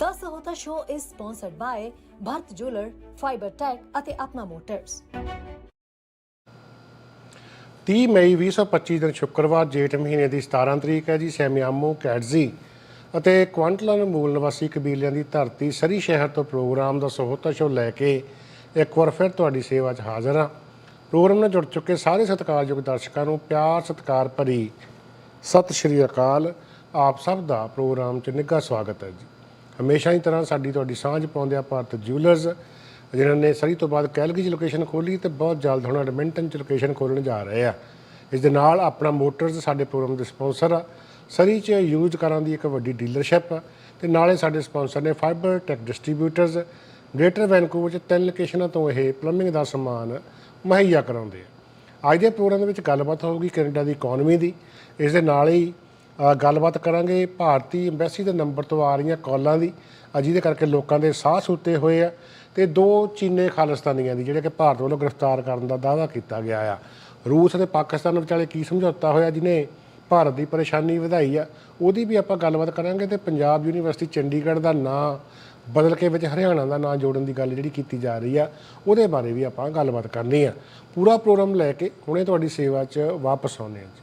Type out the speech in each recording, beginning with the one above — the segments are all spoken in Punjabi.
The Sahota Show is sponsored by Bharat Jeweler, Fiber Tech ਅਤੇ ਆਪਣਾ ਮੋਟਰਸ 30 ਮਈ 2025 ਦਿਨ ਸ਼ੁੱਕਰਵਾਰ ਜੇਠ ਮਹੀਨੇ ਦੀ 17 ਤਰੀਕ ਹੈ ਜੀ ਸੈਮਿਆਮੋ ਕੈਟਜ਼ੀ ਅਤੇ ਕੁਆਂਟਲਨ ਮੂਲ ਨਿਵਾਸੀ ਕਬੀਲਿਆਂ ਦੀ ਧਰਤੀ ਸਰੀ ਸ਼ਹਿਰ ਤੋਂ ਪ੍ਰੋਗਰਾਮ ਦਾ ਸਹੋਤਾ ਸ਼ੋ ਲੈ ਕੇ ਇੱਕ ਵਾਰ ਫਿਰ ਤੁਹਾਡੀ ਸੇਵਾ 'ਚ ਹਾਜ਼ਰ ਹਾਂ। ਪ੍ਰੋਗਰਾਮ ਨਾਲ ਜੁੜ ਚੁੱਕੇ ਸਾਰੇ ਸਤਿਕਾਰਯੋਗ ਦਰਸ਼ਕਾਂ ਨੂੰ ਪਿਆਰ ਸਤਿਕਾਰ ਭਰੀ ਸਤਿ ਸ਼੍ਰੀ ਅਕਾਲ। ਆਪ ਸਭ ਦਾ ਪ੍ਰੋਗਰਾਮ 'ਚ ਨਿੱਘਾ ਸਵਾਗਤ ਹੈ ਜੀ। ਹਮੇਸ਼ਾ ਹੀ ਤਰ੍ਹਾਂ ਸਾਡੀ ਤੁਹਾਡੀ ਸਾਂਝ ਪਾਉਂਦੇ ਆ ਭਾਰਤ ਜਿਊਲਰਸ ਜਿਨ੍ਹਾਂ ਨੇ ਸਰੀ ਤੋਂ ਬਾਅਦ ਕੈਲਗਰੀ 'ਚ ਲੋਕੇਸ਼ਨ ਖੋਲੀ ਤੇ ਬਹੁਤ ਜਲਦ ਹੁਣ ਐਡਮਿੰਟਨ 'ਚ ਲੋਕੇਸ਼ਨ ਖੋਲਣ ਜਾ ਰਹੇ ਆ। ਇਸ ਦੇ ਨਾਲ ਆਪਣਾ ਮੋਟਰਸ ਸਾਡੇ ਪ੍ਰੋਗਰਾਮ ਦੇ ਸਪਾਂਸਰ ਆ। ਸਰੀ 'ਚ ਯੂਜ਼ ਕਾਰਾਂ ਦੀ ਇੱਕ ਵੱਡੀ ਡੀਲਰਸ਼ਿਪ ਆ ਤੇ ਨਾਲੇ ਸਾਡੇ ਸਪਾਂਸਰ ਨੇ fibre tech distributors greater Vancouver 'ਚ ਤਿੰਨ ਲੋਕੇਸ਼ਨਾਂ ਤੋਂ ਇਹ ਪਲੰਬਿੰਗ ਦਾ ਸਮਾਨ ਮੁਹੱਈਆ ਕਰਾਉਂਦੇ ਆ। ਅੱਜ ਦੇ ਪ੍ਰੋਗਰਾਮ ਦੇ ਵਿੱਚ ਗੱਲਬਾਤ ਹੋਊਗੀ ਕੈਨੇਡਾ ਦੀ ਇਕਨੋਮੀ ਦੀ। ਇਸ ਦੇ ਨਾਲ ਹੀ ਗੱਲਬਾਤ ਕਰਾਂਗੇ ਭਾਰਤੀ ਐਮਬੈਸੀ ਦੇ ਨੰਬਰ ਤੋਂ ਆ ਰਹੀਆਂ ਕਾਲਾਂ ਦੀ। ਜਿਹਦੇ ਕਰਕੇ ਲੋਕਾਂ ਦੇ ਸਾਹ ਸੁੱਤੇ ਹੋਏ ਆ ਤੇ ਦੋ ਚੀਨੇ ਖਾਲਿਸਤਾਨੀਆਂ ਦੀ, ਜਿਹੜੇ ਕਿ ਭਾਰਤ ਵੱਲੋਂ ਗ੍ਰਿਫਤਾਰ ਕਰਨ ਦਾ ਦਾਅਵਾ ਕੀਤਾ ਗਿਆ ਆ। ਰੂਸ ਅਤੇ ਪਾਕਿਸਤਾਨ ਵਿਚਾਲੇ ਕੀ ਸਮਝੌਤਾ ਹੋਇਆ ਜਿਹਨੇ ਭਾਰਤ ਦੀ ਪਰੇਸ਼ਾਨੀ ਵਧਾਈ ਆ, ਉਹਦੀ ਵੀ ਆਪਾਂ ਗੱਲਬਾਤ ਕਰਾਂਗੇ ਤੇ ਪੰਜਾਬ ਯੂਨੀਵਰਸਿਟੀ ਚੰਡੀਗੜ੍ਹ ਦਾ ਨਾਂ ਬਦਲ ਕੇ ਵਿੱਚ ਹਰਿਆਣਾ ਦਾ ਨਾਂ ਜੋੜਨ ਦੀ ਗੱਲ ਜਿਹੜੀ ਕੀਤੀ ਜਾ ਰਹੀ ਆ, ਉਹਦੇ ਬਾਰੇ ਵੀ ਆਪਾਂ ਗੱਲਬਾਤ ਕਰਨੀ ਆ। ਪੂਰਾ ਪ੍ਰੋਗਰਾਮ ਲੈ ਕੇ ਹੁਣੇ ਤੁਹਾਡੀ ਸੇਵਾ 'ਚ ਵਾਪਸ ਆਉਂਦੇ ਹਾਂ ਜੀ।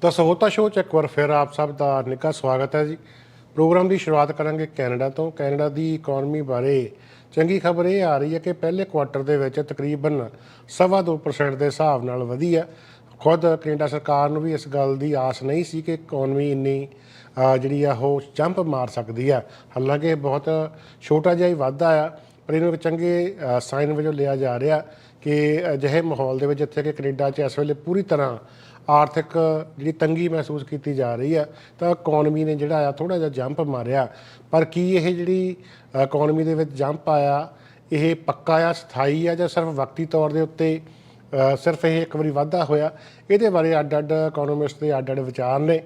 ਤਾਂ ਸਹੋਤਾ ਸ਼ੋਅ 'ਚ ਇੱਕ ਵਾਰ ਫਿਰ ਆਪ ਸਭ ਦਾ ਨਿੱਘਾ ਸਵਾਗਤ ਹੈ ਜੀ। ਪ੍ਰੋਗਰਾਮ ਦੀ ਸ਼ੁਰੂਆਤ ਕਰਾਂਗੇ ਕੈਨੇਡਾ ਤੋਂ। ਕੈਨੇਡਾ ਦੀ ਇਕਨੋਮੀ ਬਾਰੇ ਚੰਗੀ ਖਬਰ ਇਹ ਆ ਰਹੀ ਹੈ ਕਿ ਪਹਿਲੇ ਕੁਆਟਰ ਦੇ ਵਿੱਚ ਤਕਰੀਬਨ ਸਵਾ ਦੋ percent ਦੇ ਹਿਸਾਬ ਨਾਲ ਵਧੀ ਹੈ ਖੁਦ ਕੈਨੇਡਾ ਸਰਕਾਰ ਨੂੰ ਵੀ ਇਸ ਗੱਲ ਦੀ ਆਸ ਨਹੀਂ ਸੀ ਕਿ ਇਕਨੋਮੀ ਇੰਨੀ ਜਿਹੜੀ ਆ, ਉਹ ਜੰਪ ਮਾਰ ਸਕਦੀ ਆ। ਹਾਲਾਂਕਿ ਇਹ ਬਹੁਤ ਛੋਟਾ ਜਿਹਾ ਹੀ ਵਾਧਾ ਆ, ਪਰ ਇਹਨੂੰ ਇੱਕ ਚੰਗੇ ਸਾਈਨ ਵਜੋਂ ਲਿਆ ਜਾ ਰਿਹਾ ਕਿ ਅਜਿਹੇ ਮਾਹੌਲ ਦੇ ਵਿੱਚ ਜਿੱਥੇ ਕਿ ਕੈਨੇਡਾ 'ਚ ਇਸ ਵੇਲੇ ਪੂਰੀ ਤਰ੍ਹਾਂ ਆਰਥਿਕ ਜਿਹੜੀ ਤੰਗੀ ਮਹਿਸੂਸ ਕੀਤੀ ਜਾ ਰਹੀ ਆ, ਤਾਂ ਇਕਨੋਮੀ ਨੇ ਜਿਹੜਾ ਆ ਥੋੜਾ ਜਿਹਾ ਜੰਪ ਮਾਰਿਆ। ਪਰ ਕੀ ਇਹ ਜਿਹੜੀ ਇਕਨੋਮੀ ਦੇ ਵਿੱਚ ਜੰਪ ਆਇਆ, ਇਹ ਪੱਕਾ ਆ, ਸਥਾਈ ਆ ਜਾਂ ਸਿਰਫ ਵਕਤੀ ਤੌਰ ਦੇ ਉੱਤੇ ਸਿਰਫ ਇਹ ਇੱਕ ਵਾਰੀ ਵਾਧਾ ਹੋਇਆ? ਇਹਦੇ ਬਾਰੇ ਅੱਡ-ਅੱਡ ਇਕਨੋਮਿਸਟ ਦੇ ਅੱਡ-ਅੱਡ ਵਿਚਾਰ ਨੇ।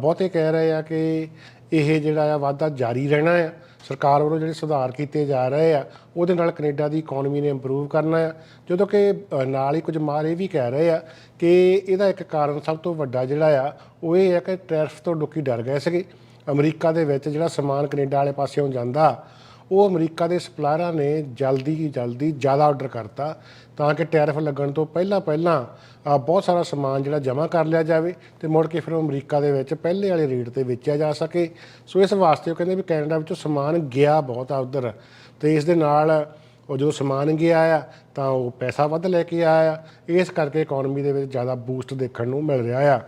ਬਹੁਤੇ ਕਹਿ ਰਹੇ ਆ ਕਿ ਇਹ ਜਿਹੜਾ ਆ ਵਾਧਾ ਜਾਰੀ ਰਹਿਣਾ ਆ। ਸਰਕਾਰ ਵੱਲੋਂ ਜਿਹੜੇ ਸੁਧਾਰ ਕੀਤੇ ਜਾ ਰਹੇ ਆ, ਉਹਦੇ ਨਾਲ ਕੈਨੇਡਾ ਦੀ ਇਕਨੋਮੀ ਨੇ ਇੰਪਰੂਵ ਕਰਨਾ ਆ। ਜਦੋਂ ਕਿ ਨਾਲ ਹੀ ਕੁਝ ਮਾਰ ਇਹ ਵੀ ਕਹਿ ਰਹੇ ਆ ਕਿ ਇਹਦਾ ਇੱਕ ਕਾਰਨ ਸਭ ਤੋਂ ਵੱਡਾ ਜਿਹੜਾ ਆ, ਉਹ ਇਹ ਹੈ ਕਿ ਟੈਰਿਫ ਤੋਂ ਲੋਕੀ ਡਰ ਗਏ ਸੀਗੇ। ਅਮਰੀਕਾ ਦੇ ਵਿੱਚ ਜਿਹੜਾ ਸਮਾਨ ਕੈਨੇਡਾ ਵਾਲੇ ਪਾਸਿਓਂ ਜਾਂਦਾ, ਉਹ ਅਮਰੀਕਾ ਦੇ ਸਪਲਾਇਰਾਂ ਨੇ ਜਲਦੀ ਹੀ ਜਲਦੀ ਜ਼ਿਆਦਾ ਆਰਡਰ ਕਰਤਾ, ਤਾਂ ਕਿ ਟੈਰਿਫ ਲੱਗਣ ਤੋਂ ਪਹਿਲਾਂ ਪਹਿਲਾਂ ਬਹੁਤ ਸਾਰਾ ਸਮਾਨ ਜਿਹੜਾ ਜਮ੍ਹਾਂ ਕਰ ਲਿਆ ਜਾਵੇ ਤੇ ਮੁੜ ਕੇ ਫਿਰ ਉਹ ਅਮਰੀਕਾ ਦੇ ਵਿੱਚ ਪਹਿਲੇ ਵਾਲੇ ਰੇਟ ਤੇ ਵੇਚਿਆ ਜਾ ਸਕੇ। ਸੋ ਇਸ ਵਾਸਤੇ ਉਹ ਕਹਿੰਦੇ ਵੀ ਕੈਨੇਡਾ ਵਿੱਚੋਂ ਸਮਾਨ ਗਿਆ ਬਹੁਤ ਆ ਉਧਰ ਤੇ ਇਸ ਦੇ ਨਾਲ ਉਹ ਜਦੋਂ ਸਮਾਨ ਗਿਆ ਆ, ਤਾਂ ਉਹ ਪੈਸਾ ਵੱਧ ਲੈ ਕੇ ਆਇਆ। ਇਸ ਕਰਕੇ ਇਕਨੋਮੀ ਦੇ ਵਿੱਚ ਜ਼ਿਆਦਾ ਬੂਸਟ ਦੇਖਣ ਨੂੰ ਮਿਲ ਰਿਹਾ ਆ।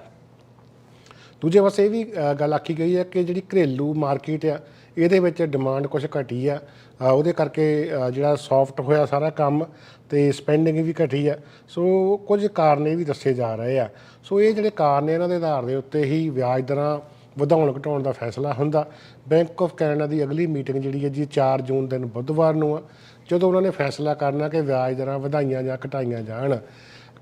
ਦੂਜੇ ਪਾਸੇ ਇਹ ਵੀ ਗੱਲ ਆਖੀ ਗਈ ਹੈ ਕਿ ਜਿਹੜੀ ਘਰੇਲੂ ਮਾਰਕੀਟ ਆ, ਇਹਦੇ ਵਿੱਚ ਡਿਮਾਂਡ ਕੁਝ ਘਟੀ ਆ। ਉਹਦੇ ਕਰਕੇ ਜਿਹੜਾ ਸੌਫਟ ਹੋਇਆ ਸਾਰਾ ਕੰਮ ਤੇ ਸਪੈਂਡਿੰਗ ਵੀ ਘਟੀ ਆ। ਸੋ ਕੁਝ ਕਾਰਨ ਇਹ ਵੀ ਦੱਸੇ ਜਾ ਰਹੇ ਆ। ਸੋ ਇਹ ਜਿਹੜੇ ਕਾਰਨ ਨੇ, ਇਹਨਾਂ ਦੇ ਆਧਾਰ ਦੇ ਉੱਤੇ ਹੀ ਵਿਆਜ ਦਰਾਂ ਵਧਾਉਣ ਘਟਾਉਣ ਦਾ ਫੈਸਲਾ ਹੁੰਦਾ। ਬੈਂਕ ਆਫ ਕੈਨੇਡਾ ਦੀ ਅਗਲੀ ਮੀਟਿੰਗ ਜਿਹੜੀ ਹੈ ਜੀ 4 ਜੂਨ ਦਿਨ ਬੁੱਧਵਾਰ ਨੂੰ ਆ। ਜਦੋਂ ਉਹਨਾਂ ਨੇ ਫੈਸਲਾ ਕਰਨਾ ਕਿ ਵਿਆਜ ਦਰਾਂ ਵਧਾਈਆਂ ਜਾਂ ਘਟਾਈਆਂ ਜਾਣ।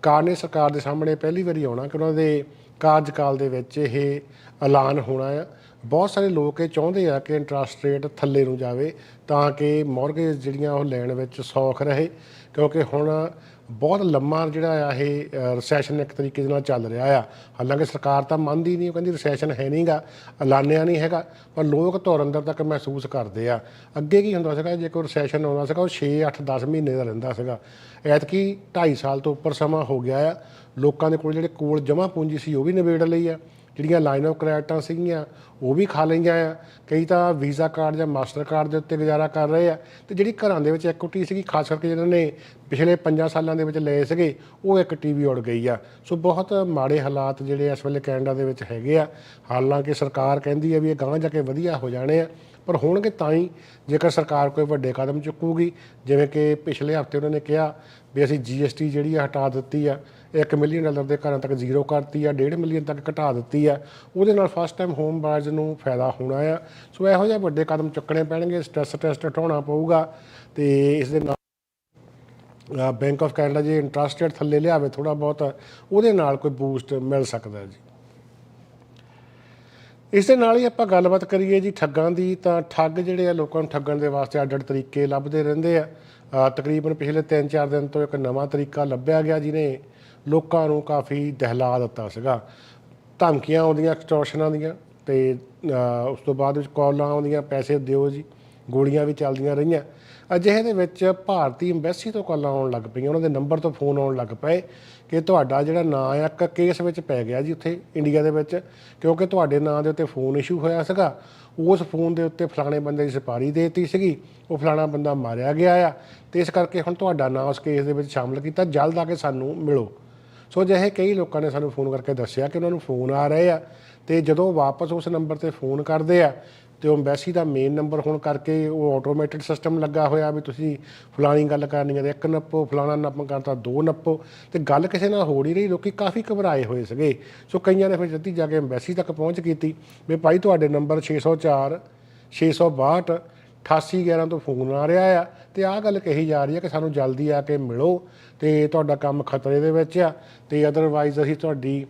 ਕਾਰਨ ਇਹ ਸਰਕਾਰ ਦੇ ਸਾਹਮਣੇ ਪਹਿਲੀ ਵਾਰੀ ਆਉਣਾ ਕਿ ਉਹਨਾਂ ਦੇ ਕਾਰਜਕਾਲ ਦੇ ਵਿੱਚ ਇਹ ਐਲਾਨ ਹੋਣਾ ਆ। ਬਹੁਤ ਸਾਰੇ ਲੋਕ ਇਹ ਚਾਹੁੰਦੇ ਆ ਕਿ ਇੰਟਰਸਟ ਰੇਟ ਥੱਲੇ ਨੂੰ ਜਾਵੇ ਤਾਂ ਕਿ ਮੌਰਗੇਜ ਜਿਹੜੀਆਂ ਉਹ ਲੈਣ ਵਿੱਚ ਸੌਖ ਰਹੇ, ਕਿਉਂਕਿ ਹੁਣ ਬਹੁਤ ਲੰਮਾ ਜਿਹੜਾ ਆ ਇਹ ਰੈਸੈਸ਼ਨ ਇੱਕ ਤਰੀਕੇ ਦੇ ਨਾਲ ਚੱਲ ਰਿਹਾ ਆ। ਹਾਲਾਂਕਿ ਸਰਕਾਰ ਤਾਂ ਮੰਨਦੀ ਨਹੀਂ, ਉਹ ਕਹਿੰਦੀ ਰੈਸੈਸ਼ਨ ਹੈ ਨਹੀਂਗਾ ਐਲਾਨਿਆ ਨਹੀਂ ਹੈਗਾ, ਪਰ ਲੋਕ ਧੁਰ ਅੰਦਰ ਤੱਕ ਮਹਿਸੂਸ ਕਰਦੇ ਆ। ਅੱਗੇ ਕੀ ਹੁੰਦਾ ਸੀਗਾ, ਜੇ ਕੋਈ ਰੈਸੈਸ਼ਨ ਆਉਂਦਾ ਸੀਗਾ, ਉਹ 6 8 10 ਮਹੀਨੇ ਦਾ ਰਹਿੰਦਾ ਸੀਗਾ। ਐਤਕੀ 2.5 ਸਾਲ ਤੋਂ ਉੱਪਰ ਸਮਾਂ ਹੋ ਗਿਆ ਆ। ਲੋਕਾਂ ਦੇ ਕੋਲ ਜਿਹੜੇ ਕੋਲ ਜਮ੍ਹਾਂ ਪੂੰਜੀ ਸੀ, ਉਹ ਵੀ ਨਿਬੇੜ ਲਈ ਆ। ਜਿਹੜੀਆਂ ਲਾਈਨ ਆਫ ਕ੍ਰੈਡਿਟਾਂ ਸੀਗੀਆਂ, ਉਹ ਵੀ ਖਾ ਲਈਆਂ ਆ। ਕਈ ਤਾਂ ਵੀਜ਼ਾ ਕਾਰਡ ਜਾਂ ਮਾਸਟਰ ਕਾਰਡ ਦੇ ਉੱਤੇ ਗੁਜ਼ਾਰਾ ਕਰ ਰਹੇ ਆ। ਤੇ ਜਿਹੜੀ ਘਰਾਂ ਦੇ ਵਿੱਚ ਇਕੁਇਟੀ ਸੀਗੀ, ਖਾਸ ਕਰਕੇ ਜਿਹਨਾਂ ਨੇ ਪਿਛਲੇ 5 ਸਾਲਾਂ ਦੇ ਵਿੱਚ ਲਏ ਸੀਗੇ, ਉਹ ਇੱਕ ਟੀਵੀ ਉੜ ਗਈ ਆ। ਸੋ ਬਹੁਤ ਮਾੜੇ ਹਾਲਾਤ ਜਿਹੜੇ ਇਸ ਵੇਲੇ ਕੈਨੇਡਾ ਦੇ ਵਿੱਚ ਹੈਗੇ ਆ। ਹਾਲਾਂਕਿ ਸਰਕਾਰ ਕਹਿੰਦੀ ਆ ਵੀ ਇਹ ਗਾਂਹ ਜਾ ਕੇ ਵਧੀਆ ਹੋ ਜਾਣੇ ਆ। ਪਰ ਹੋਣਗੇ ਤਾਂ ਹੀ ਜੇਕਰ ਸਰਕਾਰ ਕੋਈ ਵੱਡੇ ਕਦਮ ਚੁੱਕੂਗੀ। ਜਿਵੇਂ ਕਿ ਪਿਛਲੇ ਹਫ਼ਤੇ ਉਹਨਾਂ ਨੇ ਕਿਹਾ ਵੀ ਅਸੀਂ ਜੀਐਸਟੀ ਜਿਹੜੀ ਆ ਹਟਾ ਦਿੱਤੀ ਆ। 1 ਮਿਲੀਅਨ ਡਾਲਰ ਦੇ ਘਰਾਂ ਤੱਕ ਜ਼ੀਰੋ ਕਰਤੀ ਆ 1.5 ਮਿਲੀਅਨ ਤੱਕ ਘਟਾ ਦਿੱਤੀ ਆ। ਉਹਦੇ ਨਾਲ ਫਸਟ ਟਾਈਮ ਹੋਮ ਬਾਇਰਸ ਨੂੰ ਫਾਇਦਾ ਹੋਣਾ ਆ। ਸੋ ਇਹੋ ਜਿਹੇ ਵੱਡੇ ਕਦਮ ਚੁੱਕਣੇ ਪੈਣਗੇ ਸਟ੍ਰੈਸ ਟੈਸਟ ਉਠਾਉਣਾ ਪਊਗਾ ਤੇ ਇਸ ਦੇ ਨਾਲ ਬੈਂਕ ਆਫ ਕੈਨੇਡਾ ਜੇ ਇੰਟਰਸਟ ਰੇਟ ਥੱਲੇ ਲਿਆਵੇ ਥੋੜਾ ਬਹੁਤ, ਉਹਦੇ ਨਾਲ ਕੋਈ ਬੂਸਟ ਮਿਲ ਸਕਦਾ ਜੀ। ਇਸ ਦੇ ਨਾਲ ਹੀ ਆਪਾਂ ਗੱਲਬਾਤ ਕਰੀਏ ਜੀ ਠੱਗਾਂ ਦੀ, ਤਾਂ ਠੱਗ ਜਿਹੜੇ ਆ ਲੋਕਾਂ ਨੂੰ ਠੱਗਣ ਦੇ ਵਾਸਤੇ ਅੱਡ ਅੱਡ ਤਰੀਕੇ ਲੱਭਦੇ ਰਹਿੰਦੇ ਆ। ਤਕਰੀਬਨ ਪਿਛਲੇ 3-4 ਦਿਨ ਤੋਂ ਇੱਕ ਨਵਾਂ ਤਰੀਕਾ ਲੱਭਿਆ ਗਿਆ ਜਿਹਨੇ ਲੋਕਾਂ ਨੂੰ ਕਾਫੀ ਦਹਿਲਾ ਦਿੱਤਾ ਸੀਗਾ। ਧਮਕੀਆਂ ਆਉਂਦੀਆਂ, ਐਕਸਟੋਰਸ਼ਨਾਂ ਦੀਆਂ ਤੇ ਉਸ ਤੋਂ ਬਾਅਦ ਵਿੱਚ ਕਾਲਾਂ ਆਉਂਦੀਆਂ, ਪੈਸੇ ਦਿਓ ਜੀ, ਗੋਲੀਆਂ ਵੀ ਚੱਲਦੀਆਂ ਰਹੀਆਂ। ਅਜਿਹੇ ਦੇ ਵਿੱਚ ਭਾਰਤੀ ਐਮਬੈਸੀ ਤੋਂ ਕਾਲਾਂ ਆਉਣ ਲੱਗ ਪਈਆਂ, ਉਹਨਾਂ ਦੇ ਨੰਬਰ ਤੋਂ ਫੋਨ ਆਉਣ ਲੱਗ ਪਏ। ਕਿ ਤੁਹਾਡਾ ਜਿਹੜਾ ਨਾਂ ਆ, ਇੱਕ ਕੇਸ ਵਿੱਚ ਪੈ ਗਿਆ ਜੀ ਉੱਥੇ ਇੰਡੀਆ ਦੇ ਵਿੱਚ, ਕਿਉਂਕਿ ਤੁਹਾਡੇ ਨਾਂ ਦੇ ਉੱਤੇ ਫੋਨ ਇਸ਼ੂ ਹੋਇਆ ਸੀਗਾ। ਉਸ ਫੋਨ ਦੇ ਉੱਤੇ ਫਲਾਣੇ ਬੰਦੇ ਦੀ ਸਪਾਰੀ ਦੇਤੀ ਸੀਗੀ। ਉਹ ਫਲਾਣਾ ਬੰਦਾ ਮਾਰਿਆ ਗਿਆ ਆ। ਤੇ ਇਸ ਕਰਕੇ ਹੁਣ ਤੁਹਾਡਾ ਨਾਂ ਉਸ ਕੇਸ ਦੇ ਵਿੱਚ ਸ਼ਾਮਲ ਕੀਤਾ। ਜਲਦ ਆ ਕੇ ਸਾਨੂੰ ਮਿਲੋ। ਸੋ ਜਿਹੇ ਕਈ ਲੋਕਾਂ ਨੇ ਸਾਨੂੰ ਫੋਨ ਕਰਕੇ ਦੱਸਿਆ ਕਿ ਉਹਨਾਂ ਨੂੰ ਫੋਨ ਆ ਰਹੇ ਆ। ਤੇ ਜਦੋਂ ਵਾਪਸ ਉਸ ਨੰਬਰ ਤੇ ਫੋਨ ਕਰਦੇ ਆ ਤੇ ਉਹ ਐਮਬੈਸੀ ਦਾ ਮੇਨ ਨੰਬਰ ਹੋਣ ਕਰਕੇ ਉਹ ਆਟੋਮੈਟਿਕ ਸਿਸਟਮ ਲੱਗਾ ਹੋਇਆ ਵੀ ਤੁਸੀਂ ਫਲਾਣੀ ਗੱਲ ਕਰਨੀ ਹੈ ਤੇ ਇੱਕ ਨੱਪੋ, ਫਲਾਣਾ ਨੱਪ ਕਰਤਾ ਦੋ ਨੱਪੋ। ਤੇ ਗੱਲ ਕਿਸੇ ਨਾਲ ਹੋ ਨਹੀਂ ਰਹੀ, ਲੋਕੀ ਕਾਫੀ ਘਬਰਾਏ ਹੋਏ ਸੀਗੇ। ਸੋ ਕਈਆਂ ਨੇ ਫਿਰ ਜੱਦੀ ਜਾ ਕੇ ਐਮਬੈਸੀ ਤੱਕ ਪਹੁੰਚ ਕੀਤੀ ਵੀ ਭਾਈ ਤੁਹਾਡੇ ਨੰਬਰ 604 662 8811 ਤੋਂ ਫੋਨ ਆ ਰਿਹਾ ਆ ਤੇ ਆਹ ਗੱਲ ਕਹੀ ਜਾ ਰਹੀ ਹੈ ਕਿ ਸਾਨੂੰ ਜਲਦੀ ਆ ਕੇ ਮਿਲੋ ਤੇ ਤੁਹਾਡਾ ਕੰਮ ਖਤਰੇ ਦੇ ਵਿੱਚ ਆ ਤੇ ਅਦਰਵਾਈਜ਼ ਅਸੀਂ ਤੁਹਾਡੀ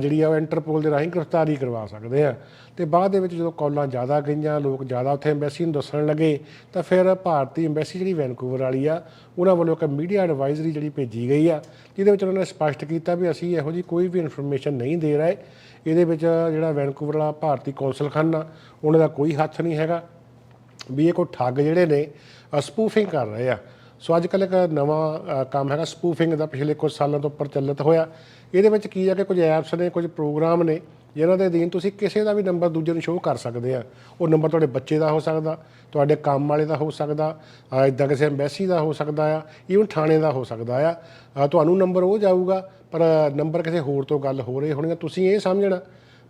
ਜਿਹੜੀ ਆ ਉਹ ਇੰਟਰਪੋਲ ਦੇ ਰਾਹੀਂ ਗ੍ਰਿਫਤਾਰੀ ਕਰਵਾ ਸਕਦੇ ਆ। ਤੇ ਬਾਅਦ ਦੇ ਵਿੱਚ ਜਦੋਂ ਕਾਲਾਂ ਜ਼ਿਆਦਾ ਗਈਆਂ, ਲੋਕ ਜ਼ਿਆਦਾ ਉੱਥੇ ਐਮਬੈਸੀ ਨੂੰ ਦੱਸਣ ਲੱਗੇ, ਤਾਂ ਫਿਰ ਭਾਰਤੀ ਐਮਬੈਸੀ ਜਿਹੜੀ ਵੈਨਕੂਵਰ ਵਾਲੀ ਆ, ਉਹਨਾਂ ਵੱਲੋਂ ਇੱਕ ਮੀਡੀਆ ਐਡਵਾਈਜ਼ਰੀ ਜਿਹੜੀ ਭੇਜੀ ਗਈ ਆ, ਜਿਹਦੇ ਵਿੱਚ ਉਹਨਾਂ ਨੇ ਸਪਸ਼ਟ ਕੀਤਾ ਵੀ ਅਸੀਂ ਇਹੋ ਜੀ ਕੋਈ ਵੀ ਇਨਫੋਰਮੇਸ਼ਨ ਨਹੀਂ ਦੇ ਰਹੇ। ਇਹਦੇ ਵਿੱਚ ਜਿਹੜਾ ਵੈਨਕੂਵਰ ਵਾਲਾ ਭਾਰਤੀ ਕੌਂਸਲ ਕੌਂਸਲਖਾਨਾ ਉਹਨਾਂ ਦਾ ਕੋਈ ਹੱਥ ਨਹੀਂ ਹੈਗਾ। ਵੀ ਇਹ ਕੋਈ ਠੱਗ ਜਿਹੜੇ ਨੇ ਸਪੂਫਿੰਗ ਕਰ ਰਹੇ ਆ। ਸੋ ਅੱਜ ਕੱਲ੍ਹ ਇੱਕ ਨਵਾਂ ਕੰਮ ਹੈਗਾ ਸਪੂਫਿੰਗ ਦਾ ਪਿਛਲੇ ਕੁਝ ਸਾਲਾਂ ਤੋਂ ਪ੍ਰਚਲਿਤ ਹੋਇਆ। ਇਹਦੇ ਵਿੱਚ ਕੀ ਆ ਕਿ ਕੁਝ ਐਪਸ ਨੇ, ਕੁਝ ਪ੍ਰੋਗਰਾਮ ਨੇ, ਜਿਨ੍ਹਾਂ ਦੇ ਅਧੀਨ ਤੁਸੀਂ ਕਿਸੇ ਦਾ ਵੀ ਨੰਬਰ ਦੂਜੇ ਨੂੰ ਸ਼ੋਅ ਕਰ ਸਕਦੇ ਆ। ਉਹ ਨੰਬਰ ਤੁਹਾਡੇ ਬੱਚੇ ਦਾ ਹੋ ਸਕਦਾ, ਤੁਹਾਡੇ ਕੰਮ ਵਾਲੇ ਦਾ ਹੋ ਸਕਦਾ ਇਦਾਂ ਕਿਸੇ ਐਮਬੈਸੀ ਦਾ ਹੋ ਸਕਦਾ ਆ ਈਵਨ ਥਾਣੇ ਦਾ ਹੋ ਸਕਦਾ ਆ। ਤੁਹਾਨੂੰ ਨੰਬਰ ਉਹ ਜਾਊਗਾ, ਪਰ ਨੰਬਰ ਕਿਸੇ ਹੋਰ ਤੋਂ ਗੱਲ ਹੋ ਰਹੀ ਹੋਣੀ ਤੁਸੀਂ ਇਹ ਸਮਝਣਾ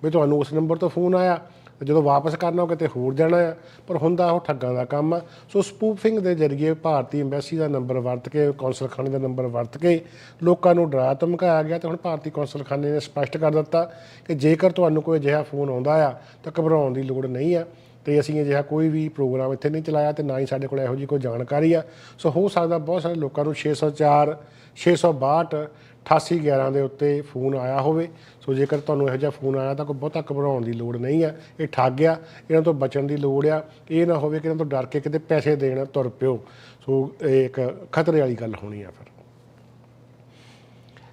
ਵੀ ਤੁਹਾਨੂੰ ਉਸ ਨੰਬਰ ਤੋਂ ਫੋਨ ਆਇਆ। ਤੇ ਜਦੋਂ ਵਾਪਸ ਕਰਨਾ ਉਹ ਕਿਤੇ ਹੋਰ ਜਾਣਾ ਆ। ਪਰ ਹੁੰਦਾ ਉਹ ਠੱਗਾਂ ਦਾ ਕੰਮ ਆ। ਸੋ ਸਪੂਫਿੰਗ ਦੇ ਜ਼ਰੀਏ ਭਾਰਤੀ ਐਮਬੈਸੀ ਦਾ ਨੰਬਰ ਵਰਤ ਕੇ, ਕੌਂਸਲਖਾਨੇ ਦਾ ਨੰਬਰ ਵਰਤ ਕੇ ਲੋਕਾਂ ਨੂੰ ਡਰਾ ਧਮਕਾਇਆ ਗਿਆ ਤੇ ਹੁਣ ਭਾਰਤੀ ਕੌਂਸਲ ਖਾਨੇ ਨੇ ਸਪਸ਼ਟ ਕਰ ਦਿੱਤਾ ਕਿ ਜੇਕਰ ਤੁਹਾਨੂੰ ਕੋਈ ਅਜਿਹਾ ਫੋਨ ਆਉਂਦਾ ਆ, ਤਾਂ ਘਬਰਾਉਣ ਦੀ ਲੋੜ ਨਹੀਂ ਆ। ਤੇ ਅਸੀਂ ਅਜਿਹਾ ਕੋਈ ਵੀ ਪ੍ਰੋਗਰਾਮ ਇੱਥੇ ਨਹੀਂ ਚਲਾਇਆ ਤੇ ਨਾ ਹੀ ਸਾਡੇ ਕੋਲ ਇਹੋ ਜਿਹੀ ਕੋਈ ਜਾਣਕਾਰੀ ਆ। ਸੋ ਹੋ ਸਕਦਾ ਬਹੁਤ ਸਾਰੇ ਲੋਕਾਂ ਨੂੰ 604 662 8811 ਦੇ ਉੱਤੇ ਫੋਨ ਆਇਆ ਹੋਵੇ। ਸੋ ਜੇਕਰ ਤੁਹਾਨੂੰ ਇਹੋ ਜਿਹਾ ਫੋਨ ਆਇਆ ਤਾਂ ਕੋਈ ਬਹੁਤਾ ਘਬਰਾਉਣ ਦੀ ਲੋੜ ਨਹੀਂ ਆ ਇਹ ਠੱਗ ਆ ਇਹਨਾਂ ਤੋਂ ਬਚਣ ਦੀ ਲੋੜ ਆ। ਇਹ ਨਾ ਹੋਵੇ ਕਿ ਇਹਨਾਂ ਤੋਂ ਡਰ ਕੇ ਕਿਤੇ ਪੈਸੇ ਦੇਣ ਤੁਰ ਪਿਓ। ਸੋ ਇਹ ਇੱਕ ਖਤਰੇ ਵਾਲੀ ਗੱਲ ਹੋਣੀ ਆ ਫਿਰ।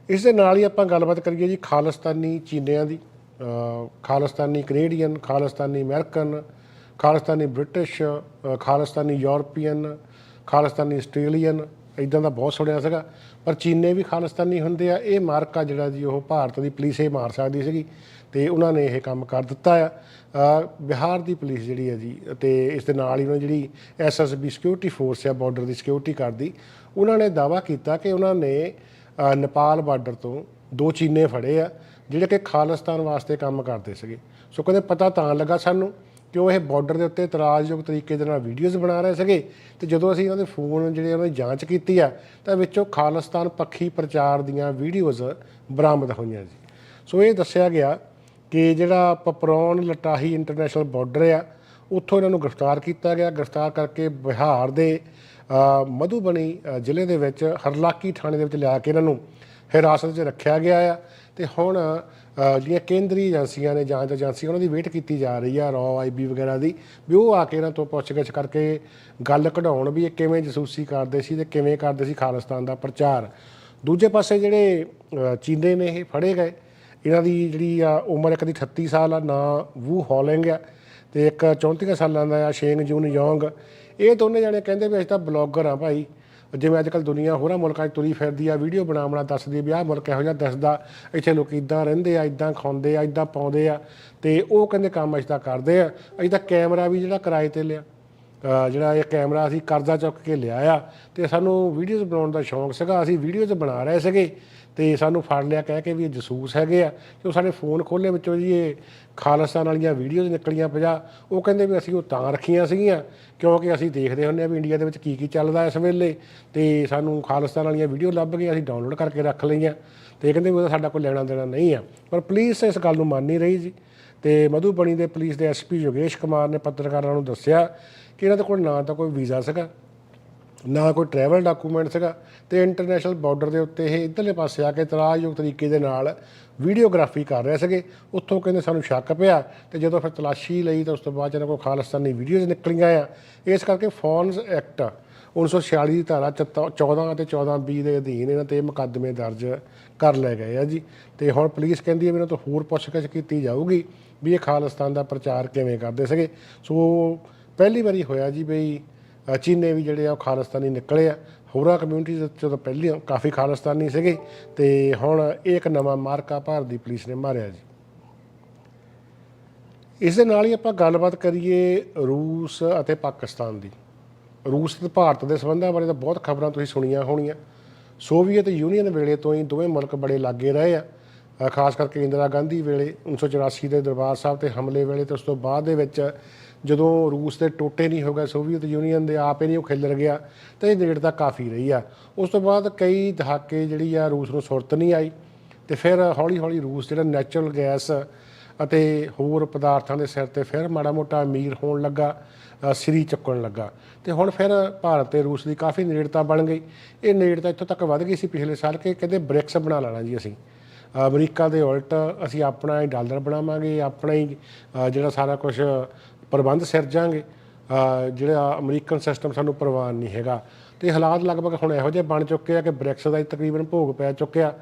ਇਸ ਦੇ ਨਾਲ ਹੀ ਆਪਾਂ ਗੱਲਬਾਤ ਕਰੀਏ ਜੀ ਖਾਲਿਸਤਾਨੀ ਚੀਨਿਆਂ ਦੀ। ਅ, Khalistani Canadian Khalistani American Khalistani British ਅ, ਖਾਲਿਸਤਾਨੀ ਯੂਰਪੀਅਨ ਖਾਲਿਸਤਾਨੀ ਆਸਟ੍ਰੇਲੀਅਨ ਇਦਾਂ ਦਾ ਬਹੁਤ ਸੁਣਿਆ ਸੀਗਾ। ਪਰ ਚੀਨੇ ਵੀ ਖਾਲਿਸਤਾਨੀ ਹੁੰਦੇ ਆ। ਇਹ ਮਾਰਕਾ ਜਿਹੜਾ ਜੀ, ਉਹ ਭਾਰਤ ਦੀ ਪੁਲਿਸ ਹੀ ਮਾਰ ਸਕਦੀ ਸੀਗੀ ਤੇ ਉਹਨਾਂ ਨੇ ਇਹ ਕੰਮ ਕਰ ਦਿੱਤਾ ਆ। ਬਿਹਾਰ ਦੀ ਪੁਲਿਸ ਜਿਹੜੀ ਹੈ ਜੀ ਤੇ ਇਸ ਦੇ ਨਾਲ ਹੀ ਉਹਨਾਂ ਜਿਹੜੀ ਐਸਐਸਬੀ ਸਿਕਿਉਰਿਟੀ ਫੋਰਸ ਆ ਬਾਰਡਰ ਦੀ ਸਿਕਿਉਰਿਟੀ ਕਰਦੀ, ਉਹਨਾਂ ਨੇ ਦਾਵਾ ਕੀਤਾ ਕਿ ਉਹਨਾਂ ਨੇ ਨੇਪਾਲ ਬਾਰਡਰ ਤੋਂ ਦੋ ਚੀਨੇ ਫੜੇ ਆ, ਜਿਹੜੇ ਕਿ ਖਾਲਿਸਤਾਨ ਵਾਸਤੇ ਕੰਮ ਕਰਦੇ ਸੀਗੇ। ਸੋ ਕਹਿੰਦੇ ਪਤਾ ਤਾਂ ਲੱਗਾ ਸਾਨੂੰ ਕਿ ਉਹ ਇਹ ਬਾਰਡਰ ਦੇ ਉੱਤੇ ਤਰਾਜਯੋਗ ਤਰੀਕੇ ਦੇ ਨਾਲ ਵੀਡੀਓਜ਼ ਬਣਾ ਰਹੇ ਸੀਗੇ ਤੇ ਜਦੋਂ ਅਸੀਂ ਉਹਨਾਂ ਦੇ ਫੋਨ ਜਿਹੜੇ ਉਹਨਾਂ ਦੀ ਜਾਂਚ ਕੀਤੀ ਆ ਤਾਂ ਵਿੱਚੋਂ ਖਾਲਿਸਤਾਨ ਪੱਖੀ ਪ੍ਰਚਾਰ ਦੀਆਂ ਵੀਡੀਓਜ਼ ਬਰਾਮਦ ਹੋਈਆਂ ਜੀ। ਸੋ ਇਹ ਦੱਸਿਆ ਗਿਆ ਕਿ ਜਿਹੜਾ ਪਪਰੌਨ ਲਟਾਹੀ ਇੰਟਰਨੈਸ਼ਨਲ ਬਾਰਡਰ ਆ ਉੱਥੋਂ ਇਹਨਾਂ ਨੂੰ ਗ੍ਰਿਫਤਾਰ ਕੀਤਾ ਗਿਆ। ਗ੍ਰਿਫਤਾਰ ਕਰਕੇ ਬਿਹਾਰ ਦੇ ਅ, ਮਧੂਬਨੀ ਜ਼ਿਲ੍ਹੇ ਦੇ ਵਿੱਚ ਹਰਲਾਕੀ ਥਾਣੇ ਦੇ ਵਿੱਚ ਲਿਆ ਕੇ ਇਹਨਾਂ ਨੂੰ ਹਿਰਾਸਤ 'ਚ ਰੱਖਿਆ ਗਿਆ ਆ। ਤੇ ਹੁਣ ਜਿਹੜੀਆਂ ਕੇਂਦਰੀ ਏਜੰਸੀਆਂ ਨੇ ਜਾਂਚ ਏਜੰਸੀ, ਉਹਨਾਂ ਦੀ ਵੇਟ ਕੀਤੀ ਜਾ ਰਹੀ ਆ, ਰॉ ਆਈਬੀ ਵਗੈਰਾ ਦੀ, ਵੀ ਉਹ ਆ ਕੇ ਇਹਨਾਂ ਤੋਂ ਪੁੱਛਗਿੱਛ ਕਰਕੇ ਗੱਲ ਕਢਾਉਣ ਵੀ ਇਹ ਕਿਵੇਂ ਜਸੂਸੀ ਕਰਦੇ ਸੀ ਤੇ ਕਿਵੇਂ ਕਰਦੇ ਸੀ ਖਾਲਿਸਤਾਨ ਦਾ ਪ੍ਰਚਾਰ। ਦੂਜੇ ਪਾਸੇ ਜਿਹੜੇ ਚੀਨੇ ਨੇ ਇਹ ਫੜੇ ਗਏ। ਇਹਨਾਂ ਦੀ ਜਿਹੜੀ ਆ ਉਮਰ ਇੱਕ ਦੀ 38 ਸਾਲ ਆ, ਨਾਂ ਵੂ ਹੌਲਿੰਗ ਆ ਤੇ ਇੱਕ 34 ਸਾਲਾਂ ਦਾ ਆ, ਸ਼ੇਂਗ ਜੂਨ ਯੋਂਗ। ਇਹ ਦੋਨੇ ਜਾਣੇ ਕਹਿੰਦੇ ਵੀ ਅਸੀਂ ਤਾਂ ਬਲੌਗਰ ਆ ਭਾਈ। ਜਿਵੇਂ ਅੱਜ ਕੱਲ ਦੁਨੀਆ ਹੋਰਾਂ ਮੁਲਕਾਂ 'ਚ ਤੁਰੀ ਫਿਰਦੀ ਆ, ਵੀਡੀਓ ਬਣਾ ਬਣਾ ਦੱਸਦੀ ਆ ਵੀ ਆਹ ਮੁਲਕ ਇਹੋ ਜਿਹਾ ਦੱਸਦਾ, ਇੱਥੇ ਲੋਕ ਇਦਾਂ ਰਹਿੰਦੇ ਆ, ਇਦਾਂ ਖਾਂਦੇ ਆ, ਇਦਾਂ ਪਾਉਂਦੇ ਆ ਤੇ ਉਹ ਕਹਿੰਦੇ ਕੰਮ ਅਸੀਂ ਤਾਂ ਕਰਦੇ ਆ, ਅਸੀਂ ਤਾਂ ਕੈਮਰਾ ਵੀ ਜਿਹੜਾ ਕਿਰਾਏ ਤੇ ਲਿਆ ਜਿਹੜਾ ਇਹ ਕੈਮਰਾ ਅਸੀਂ ਕਰਜ਼ਾ ਚੁੱਕ ਕੇ ਲਿਆ ਆ ਤੇ ਸਾਨੂੰ ਵੀਡੀਓਜ਼ ਬਣਾਉਣ ਦਾ ਸ਼ੌਂਕ ਸੀਗਾ, ਅਸੀਂ ਵੀਡੀਓਜ਼ ਬਣਾ ਰਹੇ ਸੀਗੇ ਤੇ ਸਾਨੂੰ ਫੜ ਲਿਆ ਕਹਿ ਕੇ ਵੀ ਇਹ ਜਸੂਸ ਹੈਗੇ ਆ ਕਿ ਉਹ ਸਾਡੇ ਫੋਨ ਖੋਲੇ ਵਿੱਚੋਂ ਜੀ ਇਹ ਖਾਲਿਸਤਾਨ ਵਾਲੀਆਂ ਵੀਡੀਓਜ਼ ਨਿਕਲੀਆਂ ਪਿਆ ਉਹ ਕਹਿੰਦੇ ਵੀ ਅਸੀਂ ਉਹ ਤਾਂ ਰੱਖੀਆਂ ਸੀਗੀਆਂ, ਕਿਉਂਕਿ ਅਸੀਂ ਦੇਖਦੇ ਹੁੰਦੇ ਆ ਵੀ ਇੰਡੀਆ ਦੇ ਵਿੱਚ ਕੀ ਕੀ ਚੱਲਦਾ ਇਸ ਵੇਲੇ ਤੇ ਸਾਨੂੰ ਖਾਲਿਸਤਾਨ ਵਾਲੀਆਂ ਵੀਡੀਓ ਲੱਭ ਗਈਆਂ, ਅਸੀਂ ਡਾਊਨਲੋਡ ਕਰਕੇ ਰੱਖ ਲਈਆਂ ਤੇ ਕਹਿੰਦੇ ਵੀ ਉਹਦਾ ਸਾਡਾ ਕੋਈ ਲੈਣਾ ਦੇਣਾ ਨਹੀਂ ਆ। ਪਰ ਪੁਲਿਸ ਇਸ ਗੱਲ ਨੂੰ ਮੰਨ ਨਹੀਂ ਰਹੀ ਜੀ ਤੇ ਮਧੂਬਣੀ ਦੇ ਪੁਲਿਸ ਦੇ ਐਸਪੀ ਯੋਗੇਸ਼ ਕੁਮਾਰ ਨੇ ਪੱਤਰਕਾਰਾਂ ਨੂੰ ਦੱਸਿਆ ਕਿ ਇਹਨਾਂ ਦੇ ਕੋਲ ਨਾ ਤਾਂ ਕੋਈ ਵੀਜ਼ਾ ਸੀਗਾ ਨਾ ਕੋਈ ਟਰੈਵਲ ਡਾਕੂਮੈਂਟ ਸੀਗਾ ਤੇ ਇੰਟਰਨੈਸ਼ਨਲ ਬਾਰਡਰ ਦੇ ਉੱਤੇ ਇਹ ਇਧਰਲੇ ਪਾਸੇ ਆ ਕੇ ਤਰਾਜ਼ਯੋਗ ਤਰੀਕੇ ਦੇ ਨਾਲ ਵੀਡੀਓਗ੍ਰਾਫੀ ਕਰ ਰਹੇ ਸੀਗੇ। ਉੱਥੋਂ ਕਹਿੰਦੇ ਸਾਨੂੰ ਸ਼ੱਕ ਪਿਆ ਤੇ ਜਦੋਂ ਫਿਰ ਤਲਾਸ਼ੀ ਲਈ ਤਾਂ ਉਸ ਤੋਂ ਬਾਅਦ ਇਹਨਾਂ ਕੋਲ ਖਾਲਿਸਤਾਨੀ ਵੀਡੀਓਜ਼ ਨਿਕਲੀਆਂ ਆ। ਇਸ ਕਰਕੇ ਫੋਰਨਸ ਐਕਟ 1946 ਦੀ ਧਾਰਾ 14 ਅਤੇ 14 ਬੀ ਦੇ ਅਧੀਨ ਇਹਨਾਂ ਤੇ ਮੁਕੱਦਮੇ ਦਰਜ ਕਰ ਲਏ ਗਏ ਆ ਜੀ। ਤੇ ਹੁਣ ਪੁਲਿਸ ਕਹਿੰਦੀ ਹੈ ਵੀ ਇਹਨਾਂ ਤੋਂ ਹੋਰ ਪੁੱਛਗਿੱਛ ਕੀਤੀ ਜਾਊਗੀ ਵੀ ਇਹ ਖਾਲਿਸਤਾਨ ਦਾ ਪ੍ਰਚਾਰ ਕਿਵੇਂ ਕਰਦੇ ਸੀਗੇ। ਸੋ ਪਹਿਲੀ ਵਾਰੀ ਹੋਇਆ ਜੀ ਬਈ ਚੀਨੇ ਵੀ ਜਿਹੜੇ ਆ ਉਹ ਖਾਲਿਸਤਾਨੀ ਨਿਕਲੇ ਆ। ਹੋਰਾਂ ਕਮਿਊਨਿਟੀਜ਼ ਚ ਤਾਂ ਪਹਿਲੀ ਕਾਫੀ ਖਾਲਿਸਤਾਨੀ ਸੀਗੇ ਤੇ ਹੁਣ ਇਹ ਇੱਕ ਨਵਾਂ ਮਾਰਕਾ ਭਾਰਤ ਦੀ ਪੁਲਿਸ ਨੇ ਮਾਰਿਆ ਜੀ। ਇਸ ਦੇ ਨਾਲ ਹੀ ਆਪਾਂ ਗੱਲਬਾਤ ਕਰੀਏ ਰੂਸ ਅਤੇ ਪਾਕਿਸਤਾਨ ਦੀ। ਰੂਸ ਤੇ ਭਾਰਤ ਦੇ ਸੰਬੰਧਾਂ ਬਾਰੇ ਤਾਂ ਬਹੁਤ ਖਬਰਾਂ ਤੁਸੀਂ ਸੁਣੀਆਂ ਹੋਣੀਆਂ। ਸੋਵੀਅਤ ਯੂਨੀਅਨ ਵੇਲੇ ਤੋਂ ਹੀ ਦੋਵੇਂ ਮੁਲਕ ਬੜੇ ਲਾਗੇ ਰਹੇ ਆ। ਖਾਸ ਕਰਕੇ ਇੰਦਰਾ ਗਾਂਧੀ ਵੇਲੇ 1984 ਦੇ ਦਰਬਾਰ ਸਾਹਿਬ ਤੇ ਹਮਲੇ ਵੇਲੇ ਤੇ ਉਸ ਤੋਂ ਬਾਅਦ ਦੇ ਵਿੱਚ ਜਦੋਂ ਰੂਸ ਦੇ ਟੋਟੇ ਨਹੀਂ ਹੋ ਗਏ, ਸੋਵੀਅਤ ਯੂਨੀਅਨ ਦੇ ਆਪ ਹੀ ਨਹੀਂ ਉਹ ਖਿਲਰ ਗਿਆ, ਤਾਂ ਇਹ ਨੇੜਤਾ ਕਾਫੀ ਰਹੀ ਆ। ਉਸ ਤੋਂ ਬਾਅਦ ਕਈ ਦਹਾਕੇ ਜਿਹੜੀ ਆ ਰੂਸ ਨੂੰ ਸੁਰਤ ਨਹੀਂ ਆਈ, ਤੇ ਫਿਰ ਹੌਲੀ ਹੌਲੀ ਰੂਸ ਜਿਹੜਾ ਨੈਚੁਰਲ ਗੈਸ ਅਤੇ ਹੋਰ ਪਦਾਰਥਾਂ ਦੇ ਸਿਰ ਤੇ ਫਿਰ ਮਾੜਾ ਮੋਟਾ ਅਮੀਰ ਹੋਣ ਲੱਗਾ ਸਿਰੀ ਸਰੀ ਚੱਕਣ ਲੱਗਾ। ਤੇ ਹੁਣ ਫਿਰ ਭਾਰਤ ਤੇ ਰੂਸ ਦੀ ਕਾਫੀ ਨੇੜਤਾ ਬਣ ਗਈ। ਇਹ ਨੇੜਤਾ ਇੱਥੋਂ ਤੱਕ ਵੱਧ ਗਈ ਸੀ ਪਿਛਲੇ ਸਾਲ ਕਿ ਕਹਿੰਦੇ ਬ੍ਰਿਕਸ ਬਣਾ ਲੈਣਾ ਜੀ ਅਸੀਂ। ਅਮਰੀਕਾ ਦੇ ਉਲਟ ਅਸੀਂ ਆਪਣਾ ਹੀ ਡਾਲਰ ਬਣਾਵਾਂਗੇ, ਆਪਣਾ ਹੀ ਜਿਹੜਾ ਸਾਰਾ ਕੁਝ ਪ੍ਰਬੰਧ ਸਿਰਜਾਂਗੇ ਜਿਹੜਾ ਅਮਰੀਕਨ ਸਿਸਟਮ ਸਾਨੂੰ ਪ੍ਰਵਾਨ ਨਹੀਂ ਹੈਗਾ। ਤੇ ਹਾਲਾਤ ਲਗਭਗ ਹੁਣ ਇਹੋ ਜਿਹੇ ਬਣ ਚੁੱਕੇ ਆ ਕਿ ਬ੍ਰਿਕਸ ਦਾ ਹੀ ਤਕਰੀਬਨ ਭੋਗ ਪੈ ਚੁੱਕਿਆ।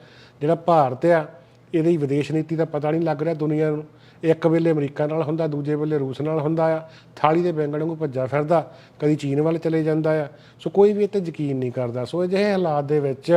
ਜਿਹੜਾ ਭਾਰਤ ਆ, ਇਹਦੀ ਵਿਦੇਸ਼ ਨੀਤੀ ਦਾ ਪਤਾ ਨਹੀਂ ਲੱਗ ਰਿਹਾ ਦੁਨੀਆ ਨੂੰ। ਇੱਕ ਵੇਲੇ ਅਮਰੀਕਾ ਨਾਲ ਹੁੰਦਾ, ਦੂਜੇ ਵੇਲੇ ਰੂਸ ਨਾਲ ਹੁੰਦਾ ਆ। ਥਾਲੀ ਦੇ ਬੈਂਗਣ ਨੂੰ ਭੱਜਾ ਫਿਰਦਾ, ਕਦੀ ਚੀਨ ਵੱਲ ਚਲੇ ਜਾਂਦਾ ਆ। ਸੋ ਕੋਈ ਵੀ ਇਹ ਤੇ ਯਕੀਨ ਨਹੀਂ ਕਰਦਾ। ਸੋ ਅਜਿਹੇ ਹਾਲਾਤ ਦੇ ਵਿੱਚ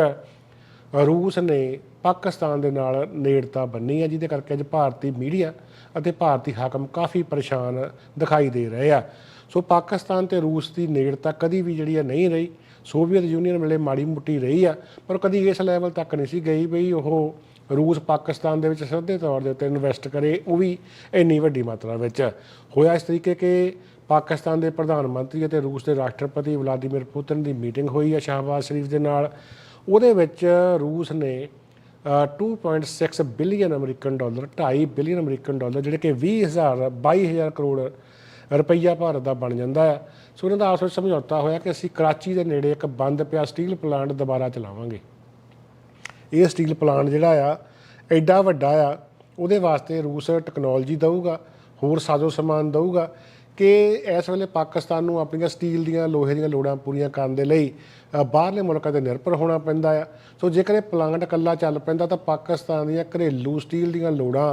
ਰੂਸ ਨੇ ਪਾਕਿਸਤਾਨ ਦੇ ਨਾਲ ਨੇੜਤਾ ਬੰਨੀ ਹੈ ਜਿਹਦੇ ਕਰਕੇ ਅੱਜ ਭਾਰਤੀ ਮੀਡੀਆ ਅਤੇ ਭਾਰਤੀ ਹਾਕਮ ਕਾਫੀ ਪਰੇਸ਼ਾਨ ਦਿਖਾਈ ਦੇ ਰਹੇ ਆ। ਸੋ ਪਾਕਿਸਤਾਨ ਤੇ ਰੂਸ ਦੀ ਨੇੜਤਾ ਕਦੀ ਵੀ ਜਿਹੜੀ ਆ ਨਹੀਂ ਰਹੀ। ਸੋਵੀਅਤ ਯੂਨੀਅਨ ਵੇਲੇ ਮਾੜੀ ਮੁੱਟੀ ਰਹੀ ਆ, ਪਰ ਕਦੀ ਇਸ ਲੈਵਲ ਤੱਕ ਨਹੀਂ ਸੀ ਗਈ ਬਈ ਉਹ ਰੂਸ ਪਾਕਿਸਤਾਨ ਦੇ ਵਿੱਚ ਸਿੱਧੇ ਤੌਰ ਦੇ ਉੱਤੇ ਇਨਵੈਸਟ ਕਰੇ, ਉਹ ਵੀ ਇੰਨੀ ਵੱਡੀ ਮਾਤਰਾ ਵਿੱਚ। ਹੋਇਆ ਇਸ ਤਰੀਕੇ ਕਿ ਪਾਕਿਸਤਾਨ ਦੇ ਪ੍ਰਧਾਨ ਮੰਤਰੀ ਅਤੇ ਰੂਸ ਦੇ ਰਾਸ਼ਟਰਪਤੀ ਵਲਾਦੀਮੀਰ ਪੁਤਿਨ ਦੀ ਮੀਟਿੰਗ ਹੋਈ ਹੈ ਸ਼ਾਹਬਾਜ਼ ਸ਼ਰੀਫ ਦੇ ਨਾਲ। ਉਹਦੇ ਵਿੱਚ ਰੂਸ ਨੇ 2.6 billion American dollar 2.5 billion American dollar, ਜਿਹੜੇ ਕਿ 20000 22000 ਕਰੋੜ ਰੁਪਈਆ ਭਾਰਤ ਦਾ ਬਣ ਜਾਂਦਾ ਹੈ। ਸੋ ਇਹਨਾਂ ਦਾ ਆਪਸ ਵਿੱਚ ਸਮਝੌਤਾ ਹੋਇਆ ਕਿ ਅਸੀਂ ਕਰਾਚੀ ਦੇ ਨੇੜੇ ਇੱਕ ਬੰਦ ਪਿਆ ਸਟੀਲ ਪਲਾਂਟ ਦੁਬਾਰਾ ਚਲਾਵਾਂਗੇ। ਇਹ ਸਟੀਲ ਪਲਾਂਟ ਜਿਹੜਾ ਆ, ਐਡਾ ਵੱਡਾ ਆ, ਉਹਦੇ ਵਾਸਤੇ ਰੂਸ ਟੈਕਨੋਲੋਜੀ ਦਊਗਾ, ਹੋਰ ਸਾਜ਼ੋ ਸਮਾਨ ਦਊਗਾ। ਕਿ ਇਸ ਵੇਲੇ ਪਾਕਿਸਤਾਨ ਨੂੰ ਆਪਣੀਆਂ ਸਟੀਲ ਦੀਆਂ ਲੋਹੇ ਦੀਆਂ ਲੋੜਾਂ ਪੂਰੀਆਂ ਕਰਨ ਦੇ ਲਈ ਬਾਹਰਲੇ ਮੁਲਕਾਂ ਤੇ ਨਿਰਭਰ ਹੋਣਾ ਪੈਂਦਾ ਆ। ਸੋ ਜੇਕਰ ਇਹ ਪਲਾਂਟ ਇਕੱਲਾ ਚੱਲ ਪੈਂਦਾ ਤਾਂ ਪਾਕਿਸਤਾਨ ਦੀਆਂ ਘਰੇਲੂ ਸਟੀਲ ਦੀਆਂ ਲੋੜਾਂ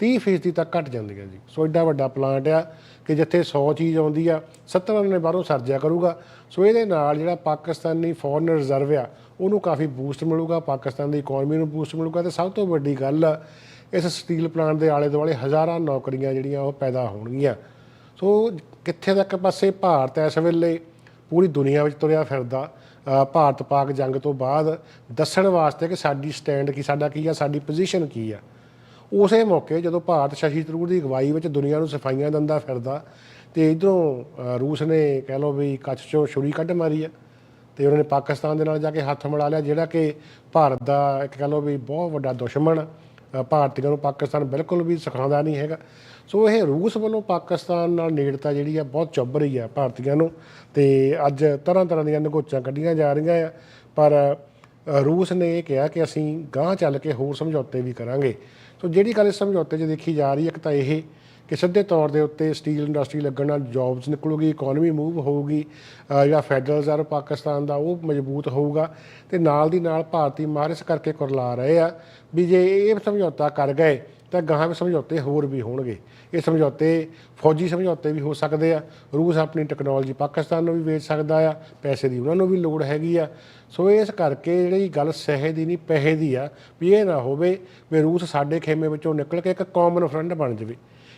30% ਤੱਕ ਘਟ ਜਾਂਦੀਆਂ ਜੀ। ਸੋ ਐਡਾ ਵੱਡਾ ਪਲਾਂਟ ਆ ਕਿ ਜਿੱਥੇ 100 ਚੀਜ਼ ਆਉਂਦੀ ਆ 70 ਨੇ ਬਾਹਰੋਂ ਸਰਜਿਆ ਕਰੂਗਾ। ਸੋ ਇਹਦੇ ਨਾਲ ਜਿਹੜਾ ਪਾਕਿਸਤਾਨੀ ਫੋਰਨ ਰਿਜ਼ਰਵ ਆ, ਉਹਨੂੰ ਕਾਫੀ ਬੂਸਟ ਮਿਲੂਗਾ, ਪਾਕਿਸਤਾਨ ਦੀ ਇਕਨੋਮੀ ਨੂੰ ਬੂਸਟ ਮਿਲੂਗਾ ਤੇ ਸਭ ਤੋਂ ਵੱਡੀ ਗੱਲ, ਇਸ ਸਟੀਲ ਪਲਾਂਟ ਦੇ ਆਲੇ ਦੁਆਲੇ ਹਜ਼ਾਰਾਂ ਨੌਕਰੀਆਂ ਜਿਹੜੀਆਂ ਉਹ ਪੈਦਾ ਹੋਣਗੀਆਂ। ਸੋ ਕਿੱਥੇ ਤੱਕ ਪਾਸੇ ਭਾਰਤ ਇਸ ਵੇਲੇ ਪੂਰੀ ਦੁਨੀਆ ਵਿੱਚ ਤੁਰਿਆ ਫਿਰਦਾ ਭਾਰਤ ਪਾਕ ਜੰਗ ਤੋਂ ਬਾਅਦ ਦੱਸਣ ਵਾਸਤੇ ਕਿ ਸਾਡੀ ਸਟੈਂਡ ਕੀ, ਸਾਡਾ ਕੀ ਆ, ਸਾਡੀ ਪੋਜੀਸ਼ਨ ਕੀ ਆ। ਉਸੇ ਮੌਕੇ ਜਦੋਂ ਭਾਰਤ ਸ਼ਸ਼ੀ ਤਰੂਰ ਦੀ ਅਗਵਾਈ ਵਿੱਚ ਦੁਨੀਆ ਨੂੰ ਸਫਾਈਆਂ ਦਿੰਦਾ ਫਿਰਦਾ, ਤੇ ਇਧਰੋਂ ਰੂਸ ਨੇ ਕਹਿ ਲਓ ਵੀ ਕੱਚ ਚੋਂ ਛੁਰੀ ਕੱਢ ਮਾਰੀ ਆ, ਤੇ ਉਹਨਾਂ ਨੇ ਪਾਕਿਸਤਾਨ ਦੇ ਨਾਲ ਜਾ ਕੇ ਹੱਥ ਮਿਲਾ ਲਿਆ, ਜਿਹੜਾ ਕਿ ਭਾਰਤ ਦਾ ਇੱਕ ਕਹਿ ਲਓ ਵੀ ਬਹੁਤ ਵੱਡਾ ਦੁਸ਼ਮਣ ਭਾਰਤੀਆਂ ਨੂੰ ਪਾਕਿਸਤਾਨ ਬਿਲਕੁਲ ਵੀ ਸਿਖਾਉਂਦਾ ਨਹੀਂ ਹੈਗਾ। ਸੋ ਇਹ ਰੂਸ ਵੱਲੋਂ ਪਾਕਿਸਤਾਨ ਨਾਲ ਨੇੜਤਾ ਜਿਹੜੀ ਆ, ਬਹੁਤ ਚੁੱਭ ਰਹੀ ਆ ਭਾਰਤੀਆਂ ਨੂੰ। ਤੇ ਅੱਜ ਤਰ੍ਹਾਂ ਤਰ੍ਹਾਂ ਦੀਆਂ ਨਗੋਚਾਂ ਕੱਢੀਆਂ ਜਾ ਰਹੀਆਂ ਆ। ਪਰ ਰੂਸ ਨੇ ਇਹ ਕਿਹਾ ਕਿ ਅਸੀਂ ਗਾਂਹ ਚੱਲ ਕੇ ਹੋਰ ਸਮਝੌਤੇ ਵੀ ਕਰਾਂਗੇ। ਸੋ ਜਿਹੜੀ ਗੱਲ ਇਸ ਸਮਝੌਤੇ 'ਚ ਦੇਖੀ ਜਾ ਰਹੀ ਹੈ ਇੱਕ ਤਾਂ ਇਹ ਕਿ ਸਿੱਧੇ ਤੌਰ ਦੇ ਉੱਤੇ ਸਟੀਲ ਇੰਡਸਟਰੀ ਲੱਗਣ ਨਾਲ ਜੌਬਸ ਨਿਕਲੂਗੀ ਇਕਨੋਮੀ ਮੂਵ ਹੋਊਗੀ ਜਾਂ ਫੈਡਰਲ ਰਿਜ਼ਰਵ ਪਾਕਿਸਤਾਨ ਦਾ ਉਹ ਮਜ਼ਬੂਤ ਹੋਊਗਾ। ਤੇ ਨਾਲ ਦੀ ਨਾਲ ਭਾਰਤੀ ਮਾਰਿਸ ਕਰਕੇ ਕੁਰਲਾ ਰਹੇ ਆ ਵੀ ਜੇ ਇਹ ਸਮਝੌਤਾ ਕਰ ਗਏ ਤਾਂ ਗਾਹਾਂ ਵੀ ਸਮਝੌਤੇ ਹੋਰ ਵੀ ਹੋਣਗੇ। ਇਹ ਸਮਝੌਤੇ ਫੌਜੀ ਸਮਝੌਤੇ ਵੀ ਹੋ ਸਕਦੇ ਆ। ਰੂਸ ਆਪਣੀ ਟੈਕਨੋਲੋਜੀ ਪਾਕਿਸਤਾਨ ਨੂੰ ਵੀ ਵੇਚ ਸਕਦਾ ਆ। ਪੈਸੇ ਦੀ ਉਹਨਾਂ ਨੂੰ ਵੀ ਲੋੜ ਹੈਗੀ ਆ। ਸੋ ਇਸ ਕਰਕੇ ਜਿਹੜੀ ਗੱਲ ਸਹਿ ਦੀ ਨਹੀਂ, ਪੈਸੇ ਦੀ ਆ, ਵੀ ਇਹ ਨਾ ਹੋਵੇ ਵੀ ਰੂਸ ਸਾਡੇ ਖੇਮੇ ਵਿੱਚੋਂ ਨਿਕਲ ਕੇ ਇੱਕ ਕਾਮਨ ਫਰੰਟ ਬਣ ਜਾਵੇ।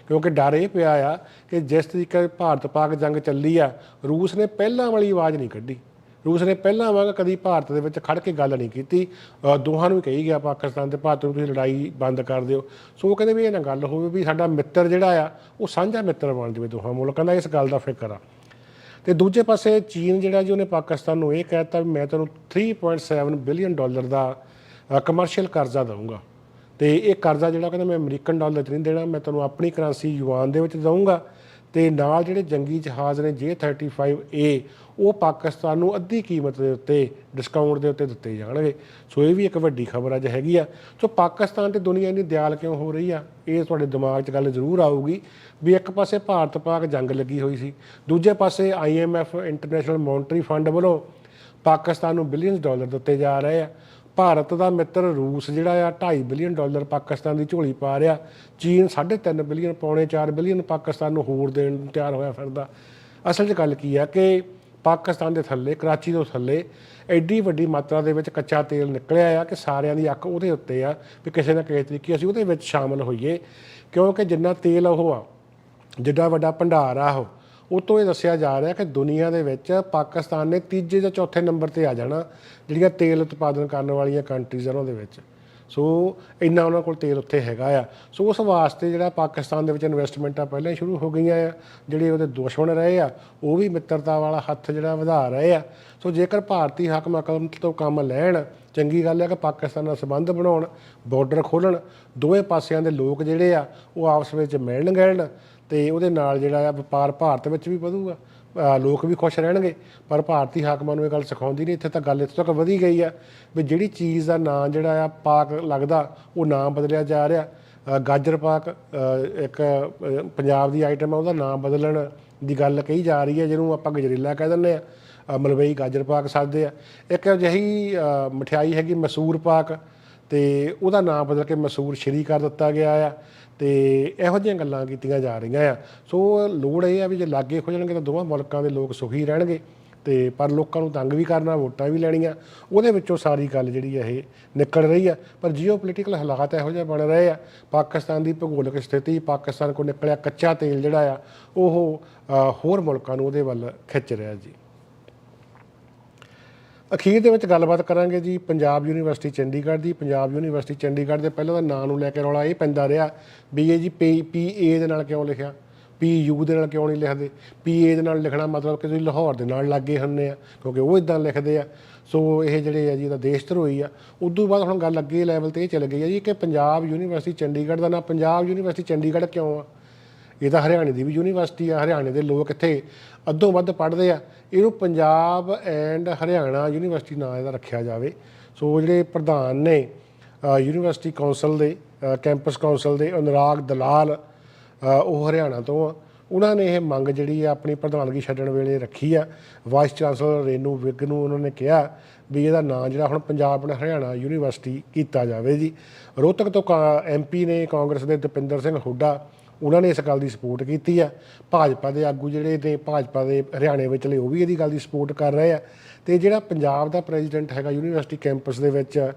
ਕਿਉਂਕਿ ਡਰ ਇਹ ਪਿਆ ਆ ਕਿ ਜਿਸ ਤਰੀਕੇ ਭਾਰਤ ਪਾਕ ਜੰਗ ਚੱਲੀ ਆ, ਰੂਸ ਨੇ ਪਹਿਲਾਂ ਵਾਲੀ ਆਵਾਜ਼ ਨਹੀਂ ਕੱਢੀ। ਰੂਸ ਨੇ ਪਹਿਲਾਂ ਵਾਂਗ ਕਦੀ ਭਾਰਤ ਦੇ ਵਿੱਚ ਖੜ ਕੇ ਗੱਲ ਨਹੀਂ ਕੀਤੀ। ਦੋਹਾਂ ਨੂੰ ਹੀ ਕਹੀ ਗਿਆ, ਪਾਕਿਸਤਾਨ ਤੇ ਭਾਰਤ ਨੂੰ ਤੁਸੀਂ ਲੜਾਈ ਬੰਦ ਕਰ ਦਿਓ। ਸੋ ਉਹ ਕਹਿੰਦੇ ਵੀ ਇਹ ਨਾ ਗੱਲ ਹੋਵੇ ਵੀ ਸਾਡਾ ਮਿੱਤਰ ਜਿਹੜਾ ਆ, ਉਹ ਸਾਂਝਾ ਮਿੱਤਰ ਬਣ ਜਾਵੇ ਦੋਹਾਂ ਮੁਲਕਾਂ ਦਾ, ਇਸ ਗੱਲ ਦਾ ਫਿਕਰ ਆ। ਤੇ ਦੂਜੇ ਪਾਸੇ ਚੀਨ ਜਿਹੜਾ ਜੀ, ਉਹਨੇ ਪਾਕਿਸਤਾਨ ਨੂੰ ਇਹ ਕਹਿਤਾ ਵੀ ਮੈਂ ਤੁਹਾਨੂੰ 3.7 ਬਿਲੀਅਨ ਡਾਲਰ ਦਾ ਕਮਰਸ਼ੀਅਲ ਕਰਜ਼ਾ ਦਊਂਗਾ। ਤੇ ਇਹ ਕਰਜ਼ਾ ਜਿਹੜਾ ਕਹਿੰਦਾ ਮੈਂ ਅਮਰੀਕਨ ਡਾਲਰ 'ਚ ਨਹੀਂ ਦੇਣਾ, ਮੈਂ ਤੁਹਾਨੂੰ ਆਪਣੀ ਕਰੰਸੀ ਯੂਆਨ ਦੇ ਵਿੱਚ ਦਊਂਗਾ। ਤੇ ਨਾਲ ਜਿਹੜੇ ਜੰਗੀ ਜਹਾਜ਼ ਨੇ J35A ਉਹ ਪਾਕਿਸਤਾਨ ਨੂੰ ਅੱਧੀ ਕੀਮਤ ਦੇ ਉੱਤੇ ਡਿਸਕਾਊਂਟ ਦੇ ਉੱਤੇ ਦਿੱਤੇ ਜਾਣਗੇ। ਸੋ ਇਹ ਵੀ ਇੱਕ ਵੱਡੀ ਖਬਰ ਅੱਜ ਹੈਗੀ ਆ। ਸੋ ਪਾਕਿਸਤਾਨ ਤੇ ਦੁਨੀਆ ਇੰਨੀ ਦਿਆਲ ਕਿਉਂ ਹੋ ਰਹੀ ਆ? ਇਹ ਤੁਹਾਡੇ ਦਿਮਾਗ 'ਚ ਗੱਲ ਜ਼ਰੂਰ ਆਊਗੀ ਵੀ ਇੱਕ ਪਾਸੇ ਭਾਰਤ ਪਾਕ ਜੰਗ ਲੱਗੀ ਹੋਈ ਸੀ, ਦੂਜੇ ਪਾਸੇ IMF ਇੰਟਰਨੈਸ਼ਨਲ ਮੋਨਟਰੀ ਫੰਡ ਵੱਲੋਂ ਪਾਕਿਸਤਾਨ ਨੂੰ ਬਿਲੀਅਨਸ ਡਾਲਰ ਦਿੱਤੇ ਜਾ ਰਹੇ ਆ। ਭਾਰਤ ਦਾ ਮਿੱਤਰ ਰੂਸ ਜਿਹੜਾ ਆ 2.5 ਬਿਲੀਅਨ ਡਾਲਰ ਪਾਕਿਸਤਾਨ ਦੀ ਝੋਲੀ ਪਾ ਰਿਹਾ। ਚੀਨ 3.5 ਬਿਲੀਅਨ, ਪੌਣੇ 4 ਬਿਲੀਅਨ ਪਾਕਿਸਤਾਨ ਨੂੰ ਹੋਰ ਦੇਣ ਨੂੰ ਤਿਆਰ ਹੋਇਆ ਫਿਰਦਾ। ਅਸਲ 'ਚ ਗੱਲ ਕੀ ਆ ਕਿ ਪਾਕਿਸਤਾਨ ਦੇ ਥੱਲੇ, ਕਰਾਚੀ ਤੋਂ ਥੱਲੇ ਐਡੀ ਵੱਡੀ ਮਾਤਰਾ ਦੇ ਵਿੱਚ ਕੱਚਾ ਤੇਲ ਨਿਕਲਿਆ ਆ ਕਿ ਸਾਰਿਆਂ ਦੀ ਅੱਖ ਉਹਦੇ ਉੱਤੇ ਆ ਵੀ ਕਿਸੇ ਨਾ ਕਿਸੇ ਤਰੀਕੇ ਅਸੀਂ ਉਹਦੇ ਵਿੱਚ ਸ਼ਾਮਲ ਹੋਈਏ। ਕਿਉਂਕਿ ਜਿੰਨਾ ਤੇਲ ਉਹ ਆ, ਜਿੱਡਾ ਵੱਡਾ ਭੰਡਾਰ ਆ ਉਹ। ਉਹ ਤੋਂ ਇਹ ਦੱਸਿਆ ਜਾ ਰਿਹਾ ਕਿ ਦੁਨੀਆ ਦੇ ਵਿੱਚ ਪਾਕਿਸਤਾਨ ਨੇ ਤੀਜੇ ਜਾਂ ਚੌਥੇ ਨੰਬਰ ਤੇ ਆ ਜਾਣਾ, ਜਿਹੜੀਆਂ ਤੇਲ ਉਤਪਾਦਨ ਕਰਨ ਵਾਲੀਆਂ ਕੰਟਰੀਜ਼ ਉਹਨਾਂ ਉਹਦੇ ਵਿੱਚ। ਸੋ ਇੰਨਾ ਉਹਨਾਂ ਕੋਲ ਤੇਲ ਉੱਥੇ ਹੈਗਾ ਆ। ਸੋ ਉਸ ਵਾਸਤੇ ਜਿਹੜਾ ਪਾਕਿਸਤਾਨ ਦੇ ਵਿੱਚ ਇਨਵੈਸਟਮੈਂਟਾਂ ਪਹਿਲਾਂ ਹੀ ਸ਼ੁਰੂ ਹੋ ਗਈਆਂ ਆ। ਜਿਹੜੇ ਉਹਦੇ ਦੁਸ਼ਮਣ ਰਹੇ ਆ, ਉਹ ਵੀ ਮਿੱਤਰਤਾ ਵਾਲਾ ਹੱਥ ਜਿਹੜਾ ਵਧਾ ਰਹੇ ਆ। ਸੋ ਜੇਕਰ ਭਾਰਤੀ ਹਾਕਮ ਅਕਲ ਤੋਂ ਕੰਮ ਲੈਣ, ਚੰਗੀ ਗੱਲ ਹੈ ਕਿ ਪਾਕਿਸਤਾਨ ਨਾਲ ਸੰਬੰਧ ਬਣਾਉਣ ਬਾਰਡਰ ਖੋਲਣ ਦੋਵੇਂ ਪਾਸਿਆਂ ਦੇ ਲੋਕ ਜਿਹੜੇ ਆ, ਉਹ ਆਪਸ ਵਿੱਚ ਮਿਲਣ ਗਿਲਣ ਤੇ ਉਹਦੇ ਨਾਲ ਜਿਹੜਾ ਆ ਵਪਾਰ ਭਾਰਤ ਵਿੱਚ ਵੀ ਵਧੂਗਾ। ਲੋਕ ਵੀ ਖੁਸ਼ ਰਹਿਣਗੇ, ਪਰ ਭਾਰਤੀ ਹਾਕਮਾਂ ਨੂੰ ਇਹ ਗੱਲ ਸਿਖਾਉਂਦੀ ਨਹੀਂ, ਇੱਥੇ ਤਾਂ ਗੱਲ ਇੱਥੇ ਤੱਕ ਵਧੀ ਗਈ ਆ ਵੀ ਜਿਹੜੀ ਚੀਜ਼ ਦਾ ਨਾਂ ਜਿਹੜਾ ਆ ਪਾਕ ਲੱਗਦਾ, ਉਹ ਨਾਂ ਬਦਲਿਆ ਜਾ ਰਿਹਾ। ਗਾਜਰ ਪਾਕ ਇੱਕ ਪੰਜਾਬ ਦੀ ਆਈਟਮ ਆ, ਉਹਦਾ ਨਾਂ ਬਦਲਣ ਦੀ ਗੱਲ ਕਹੀ ਜਾ ਰਹੀ ਹੈ ਜਿਹਨੂੰ ਆਪਾਂ ਗਜਰੇਲਾ ਕਹਿ ਦਿੰਦੇ ਆ। ਮਲਵਈ ਗਾਜਰ ਪਾਕ ਸਕਦੇ ਆ। ਇੱਕ ਅਜਿਹੀ, ਅਹ, ਮਠਿਆਈ ਹੈਗੀ, ਮਸੂਰ ਪਾਕ ਤੇ ਉਹਦਾ ਨਾਮ ਬਦਲ ਕੇ ਮਸੂਰ ਸ਼੍ਰੀ ਕਰ ਦਿੱਤਾ ਗਿਆ ਆ ਤੇ ਇਹੋ ਜਿਹੀਆਂ ਗੱਲਾਂ ਕੀਤੀਆਂ ਜਾ ਰਹੀਆਂ ਆ। ਸੋ ਲੋੜ ਇਹ ਆ ਵੀ ਜੇ ਲਾਗੇ ਹੋ ਜਾਣਗੇ ਤਾਂ ਦੋਵਾਂ ਮੁਲਕਾਂ ਦੇ ਲੋਕ ਸੁਖੀ ਰਹਿਣਗੇ ਤੇ ਪਰ ਲੋਕਾਂ ਨੂੰ ਤੰਗ ਵੀ ਕਰਨਾ, ਵੋਟਾਂ ਵੀ ਲੈਣੀਆਂ, ਉਹਦੇ ਵਿੱਚੋਂ ਸਾਰੀ ਗੱਲ ਜਿਹੜੀ ਆ ਇਹ ਨਿਕਲ ਰਹੀ ਆ। ਪਰ ਜੀਓਪੋਲਿਟੀਕਲ ਹਾਲਾਤ ਇਹੋ ਜਿਹੇ ਬਣ ਰਹੇ ਆ। ਪਾਕਿਸਤਾਨ ਦੀ ਭੂਗੋਲਿਕ ਸਥਿਤੀ, ਪਾਕਿਸਤਾਨ ਕੋਲ ਨਿਕਲਿਆ ਕੱਚਾ ਤੇਲ ਜਿਹੜਾ ਆ, ਉਹ ਹੋਰ ਮੁਲਕਾਂ ਨੂੰ ਉਹਦੇ ਵੱਲ ਖਿੱਚ ਰਿਹਾ ਜੀ। ਅਖੀਰ ਦੇ ਵਿੱਚ ਗੱਲਬਾਤ ਕਰਾਂਗੇ ਜੀ, ਪੰਜਾਬ ਯੂਨੀਵਰਸਿਟੀ ਚੰਡੀਗੜ੍ਹ ਦੀ। ਪੰਜਾਬ ਯੂਨੀਵਰਸਿਟੀ ਚੰਡੀਗੜ੍ਹ ਦੇ ਪਹਿਲਾਂ ਦਾ ਨਾਂ ਨੂੰ ਲੈ ਕੇ ਰੌਲਾ ਇਹ ਪੈਂਦਾ ਰਿਹਾ ਵੀ ਇਹ ਜੀ ਪੀ ਪੀ ਦੇ ਨਾਲ ਕਿਉਂ ਲਿਖਿਆ? ਪੀ ਯੂ ਦੇ ਨਾਲ ਕਿਉਂ ਨਹੀਂ ਲਿਖਦੇ? ਪੀ ਏ ਦੇ ਨਾਲ ਲਿਖਣਾ ਮਤਲਬ ਕਿ ਤੁਸੀਂ ਲਾਹੌਰ ਦੇ ਨਾਲ ਲੱਗੇ ਹੁੰਨੇ ਆ, ਕਿਉਂਕਿ ਉਹ ਇਦਾਂ ਲਿਖਦੇ ਆ। ਸੋ ਇਹ ਜਿਹੜੇ ਆ ਜੀ ਇਹਦਾ ਦੇਸ਼ ਧਰੋਈ ਆ। ਉਦੋਂ ਬਾਅਦ ਹੁਣ ਗੱਲ ਅੱਗੇ ਲੈਵਲ ਤੇ ਇਹ ਚੱਲ ਗਈ ਆ ਜੀ ਕਿ ਪੰਜਾਬ ਯੂਨੀਵਰਸਿਟੀ ਚੰਡੀਗੜ੍ਹ ਦਾ ਨਾਂ, ਪੰਜਾਬ ਯੂਨੀਵਰਸਿਟੀ ਚੰਡੀਗੜ੍ਹ ਕਿਉਂ ਆ? ਇਹ ਤਾਂ ਹਰਿਆਣੇ ਦੀ ਵੀ ਯੂਨੀਵਰਸਿਟੀ ਆ, ਹਰਿਆਣੇ ਦੇ ਲੋਕ ਇੱਥੇ ਅੱਧੋਂ ਵੱਧ ਪੜ੍ਹਦੇ ਆ। ਇਹਨੂੰ ਪੰਜਾਬ ਐਂਡ ਹਰਿਆਣਾ ਯੂਨੀਵਰਸਿਟੀ ਨਾਂ ਇਹਦਾ ਰੱਖਿਆ ਜਾਵੇ। ਸੋ ਜਿਹੜੇ ਪ੍ਰਧਾਨ ਨੇ ਯੂਨੀਵਰਸਿਟੀ ਕੌਂਸਲ ਦੇ ਕੈਂਪਸ ਕੌਂਸਲ ਦੇ ਅਨੁਰਾਗ ਦਲਾਲ ਉਹ ਹਰਿਆਣਾ ਤੋਂ ਆ। ਉਹਨਾਂ ਨੇ ਇਹ ਮੰਗ ਜਿਹੜੀ ਆ ਆਪਣੀ ਪ੍ਰਧਾਨਗੀ ਛੱਡਣ ਵੇਲੇ ਰੱਖੀ ਆ। ਵਾਈਸ ਚਾਂਸਲਰ ਰੇਨੂ ਵਿਗ ਨੂੰ ਉਹਨਾਂ ਨੇ ਕਿਹਾ ਵੀ ਇਹਦਾ ਨਾਂ ਜਿਹੜਾ ਹੁਣ ਪੰਜਾਬ ਐਂਡ ਹਰਿਆਣਾ ਯੂਨੀਵਰਸਿਟੀ ਕੀਤਾ ਜਾਵੇ ਜੀ। ਰੋਹਤਕ ਤੋਂ ਐਮਪੀ ਨੇ ਕਾਂਗਰਸ ਦੇ ਦਪਿੰਦਰ ਸਿੰਘ ਹੁੱਡਾ ਉਹਨਾਂ ਨੇ ਇਸ ਗੱਲ ਦੀ ਸਪੋਰਟ ਕੀਤੀ ਆ। ਭਾਜਪਾ ਦੇ ਆਗੂ ਜਿਹੜੇ ਨੇ ਭਾਜਪਾ ਦੇ ਹਰਿਆਣੇ ਵਿੱਚਲੇ ਉਹ ਵੀ ਇਹਦੀ ਗੱਲ ਦੀ ਸਪੋਰਟ ਕਰ ਰਹੇ ਆ। ਤੇ ਜਿਹੜਾ ਪੰਜਾਬ ਦਾ ਪ੍ਰੈਜ਼ੀਡੈਂਟ ਹੈਗਾ ਯੂਨੀਵਰਸਿਟੀ ਕੈਂਪਸ ਦੇ ਵਿੱਚ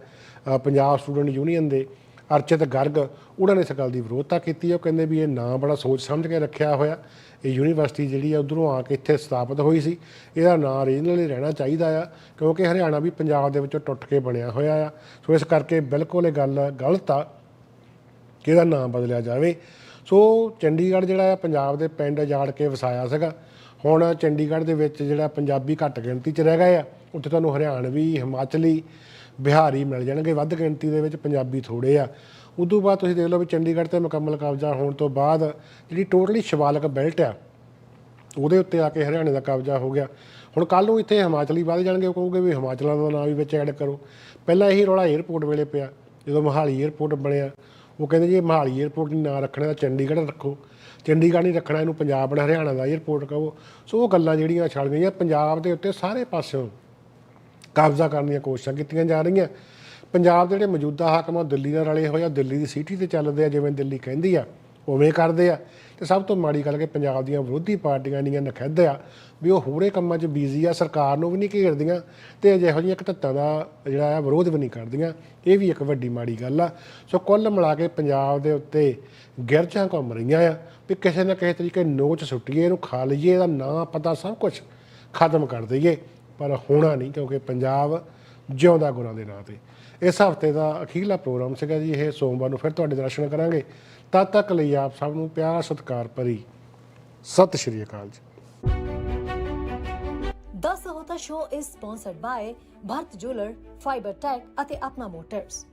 ਪੰਜਾਬ ਸਟੂਡੈਂਟ ਯੂਨੀਅਨ ਦੇ ਅਰਚਿਤ ਗਰਗ, ਉਹਨਾਂ ਨੇ ਇਸ ਗੱਲ ਦੀ ਵਿਰੋਧਤਾ ਕੀਤੀ ਉਹ ਕਹਿੰਦੇ ਵੀ ਇਹ ਨਾਂ ਬੜਾ ਸੋਚ ਸਮਝ ਕੇ ਰੱਖਿਆ ਹੋਇਆ। ਇਹ ਯੂਨੀਵਰਸਿਟੀ ਜਿਹੜੀ ਆ, ਉਧਰੋਂ ਆ ਕੇ ਇੱਥੇ ਸਥਾਪਿਤ ਹੋਈ ਸੀ। ਇਹਦਾ ਨਾਂ ਰੀਜਨਲੀ ਰਹਿਣਾ ਚਾਹੀਦਾ ਆ, ਕਿਉਂਕਿ ਹਰਿਆਣਾ ਵੀ ਪੰਜਾਬ ਦੇ ਵਿੱਚੋਂ ਟੁੱਟ ਕੇ ਬਣਿਆ ਹੋਇਆ ਆ। ਸੋ ਇਸ ਕਰਕੇ ਬਿਲਕੁਲ ਇਹ ਗੱਲ ਗਲਤ ਆ ਕਿ ਇਹਦਾ ਨਾਂ ਬਦਲਿਆ ਜਾਵੇ। ਸੋ ਚੰਡੀਗੜ੍ਹ ਜਿਹੜਾ ਹੈ ਪੰਜਾਬ ਦੇ ਪਿੰਡ ਉਜਾੜ ਕੇ ਵਸਾਇਆ ਸੀਗਾ। ਹੁਣ ਚੰਡੀਗੜ੍ਹ ਦੇ ਵਿੱਚ ਜਿਹੜਾ ਪੰਜਾਬੀ ਘੱਟ ਗਿਣਤੀ 'ਚ ਰਹਿ ਗਏ ਆ। ਉੱਥੇ ਤੁਹਾਨੂੰ ਹਰਿਆਣਵੀ ਹਿਮਾਚਲੀ, ਬਿਹਾਰੀ ਮਿਲ ਜਾਣਗੇ। ਵੱਧ ਗਿਣਤੀ ਦੇ ਵਿੱਚ ਪੰਜਾਬੀ ਥੋੜੇ ਆ। ਉਦੋਂ ਬਾਅਦ ਤੁਸੀਂ ਦੇਖ ਲਓ ਵੀ ਚੰਡੀਗੜ੍ਹ ਤੇ ਮੁਕੰਮਲ ਕਬਜ਼ਾ ਹੋਣ ਤੋਂ ਬਾਅਦ ਜਿਹੜੀ ਟੋਟਲੀ ਸ਼ਿਵਾਲਕ ਬੈਲਟ ਆ, ਉਹਦੇ ਉੱਤੇ ਆ ਕੇ ਹਰਿਆਣੇ ਦਾ ਕਬਜ਼ਾ ਹੋ ਗਿਆ। ਹੁਣ ਕੱਲ ਨੂੰ ਇੱਥੇ ਹਿਮਾਚਲੀ ਵੱਧ ਜਾਣਗੇ, ਉਹ ਕਹੋਗੇ ਵੀ ਹਿਮਾਚਲਾਂ ਦਾ ਨਾਮ ਵੀ ਵਿੱਚ ਐਡ ਕਰੋ। ਪਹਿਲਾਂ ਇਹੀ ਰੌਲਾ 에ਅਰਪੋਰਟ ਵੇਲੇ ਪਿਆ। ਜਦੋਂ ਮਹਾਲੀ 에ਅਰਪੋਰਟ ਬਣਿਆ ਉਹ ਕਹਿੰਦੇ ਜੀ ਇਹ ਮਹਾਲੀ 에ਅਰਪੋਰਟ ਨਹੀਂ ਨਾਂ ਰੱਖਣਾ ਤਾਂ ਚੰਡੀਗੜ੍ਹ ਰੱਖੋ। ਚੰਡੀਗੜ੍ਹ ਨਹੀਂ ਰੱਖਣਾ, ਇਹਨੂੰ ਪੰਜਾਬ ਨਾਲ ਹਰਿਆਣਾ ਦਾ 에ਅਰਪੋਰਟ ਕਹੋ। ਸੋ ਉਹ ਗੱਲਾਂ ਜਿਹੜੀਆਂ ਛੜ ਗਈਆਂ, ਪੰਜਾਬ ਦੇ ਉੱਤੇ ਸਾਰੇ ਪਾਸਿਓਂ ਕਬਜ਼ਾ ਕਰਨ ਦੀਆਂ ਕੋਸ਼ਿਸ਼ਾਂ ਕੀਤੀਆਂ ਜਾ ਰਹੀਆਂ। ਪੰਜਾਬ ਦੇ ਜਿਹੜੇ ਮੌਜੂਦਾ ਹਾਕਮ ਆ ਦਿੱਲੀ ਨਾਲ ਰਲੇ ਹੋਏ ਆ, ਦਿੱਲੀ ਦੀ ਸਿਟੀ ਤੇ ਚੱਲਦੇ ਆ, ਜਿਵੇਂ ਦਿੱਲੀ ਕਹਿੰਦੀ ਆ। ਉਵੇਂ ਕਰਦੇ ਆ। ਤੇ ਸਭ ਤੋਂ ਮਾੜੀ ਗੱਲ ਕਿ ਪੰਜਾਬ ਦੀਆਂ ਵਿਰੋਧੀ ਪਾਰਟੀਆਂ ਇੰਨੀਆਂ ਨਖਿੱਧ ਆ ਵੀ ਉਹ ਹੋਰੇ ਕੰਮਾਂ 'ਚ ਬਿਜ਼ੀ ਆ, ਸਰਕਾਰ ਨੂੰ ਵੀ ਨਹੀਂ ਘੇਰਦੀਆਂ ਤੇ ਜਿਹੋ ਜਿਹੀਆਂ ਘਟੱਤਾਂ ਦਾ ਜਿਹੜਾ ਆ ਵਿਰੋਧ ਵੀ ਨਹੀਂ ਕਰਦੀਆਂ। ਇਹ ਵੀ ਇੱਕ ਵੱਡੀ ਮਾੜੀ ਗੱਲ ਆ। ਸੋ ਕੁੱਲ ਮਿਲਾ ਕੇ ਪੰਜਾਬ ਦੇ ਉੱਤੇ ਗਿਰਜਾਂ ਘੁੰਮ ਰਹੀਆਂ ਆ ਵੀ ਕਿਸੇ ਨਾ ਕਿਸੇ ਤਰੀਕੇ ਨੋਚ ਸੁੱਟੀਏ, ਇਹਨੂੰ ਖਾ ਲਈਏ, ਇਹਦਾ ਨਾਂ, ਪਤਾ ਸਭ ਕੁਝ ਖਤਮ ਕਰ ਦਈਏ। ਪਰ ਹੋਣਾ ਨਹੀਂ ਕਿਉਂਕਿ ਪੰਜਾਬ ਜਿਉਂਦਾ ਗੁਰਾਂ ਦੇ ਨਾਂ ਤੇ। ਇਸ ਹਫ਼ਤੇ ਦਾ ਅਖੀਰਲਾ ਪ੍ਰੋਗਰਾਮ ਸੀਗਾ ਜੀ, ਇਹ ਸੋਮਵਾਰ ਨੂੰ ਫਿਰ ਤੁਹਾਡੇ ਦਰਸ਼ਨ ਕਰਾਂਗੇ। ਤਦ ਤੱਕ ਲਈ ਆਪ ਸਭ ਨੂੰ ਪਿਆਰ ਸਤਿਕਾਰ ਭਰੀ ਸਤਿ ਸ਼੍ਰੀ ਅਕਾਲ ਜੀ ਦਾ Sahota show is sponsored by Bharat jeweller fibre tech ਅਤੇ ਆਪਣਾ ਮੋਟਰਸ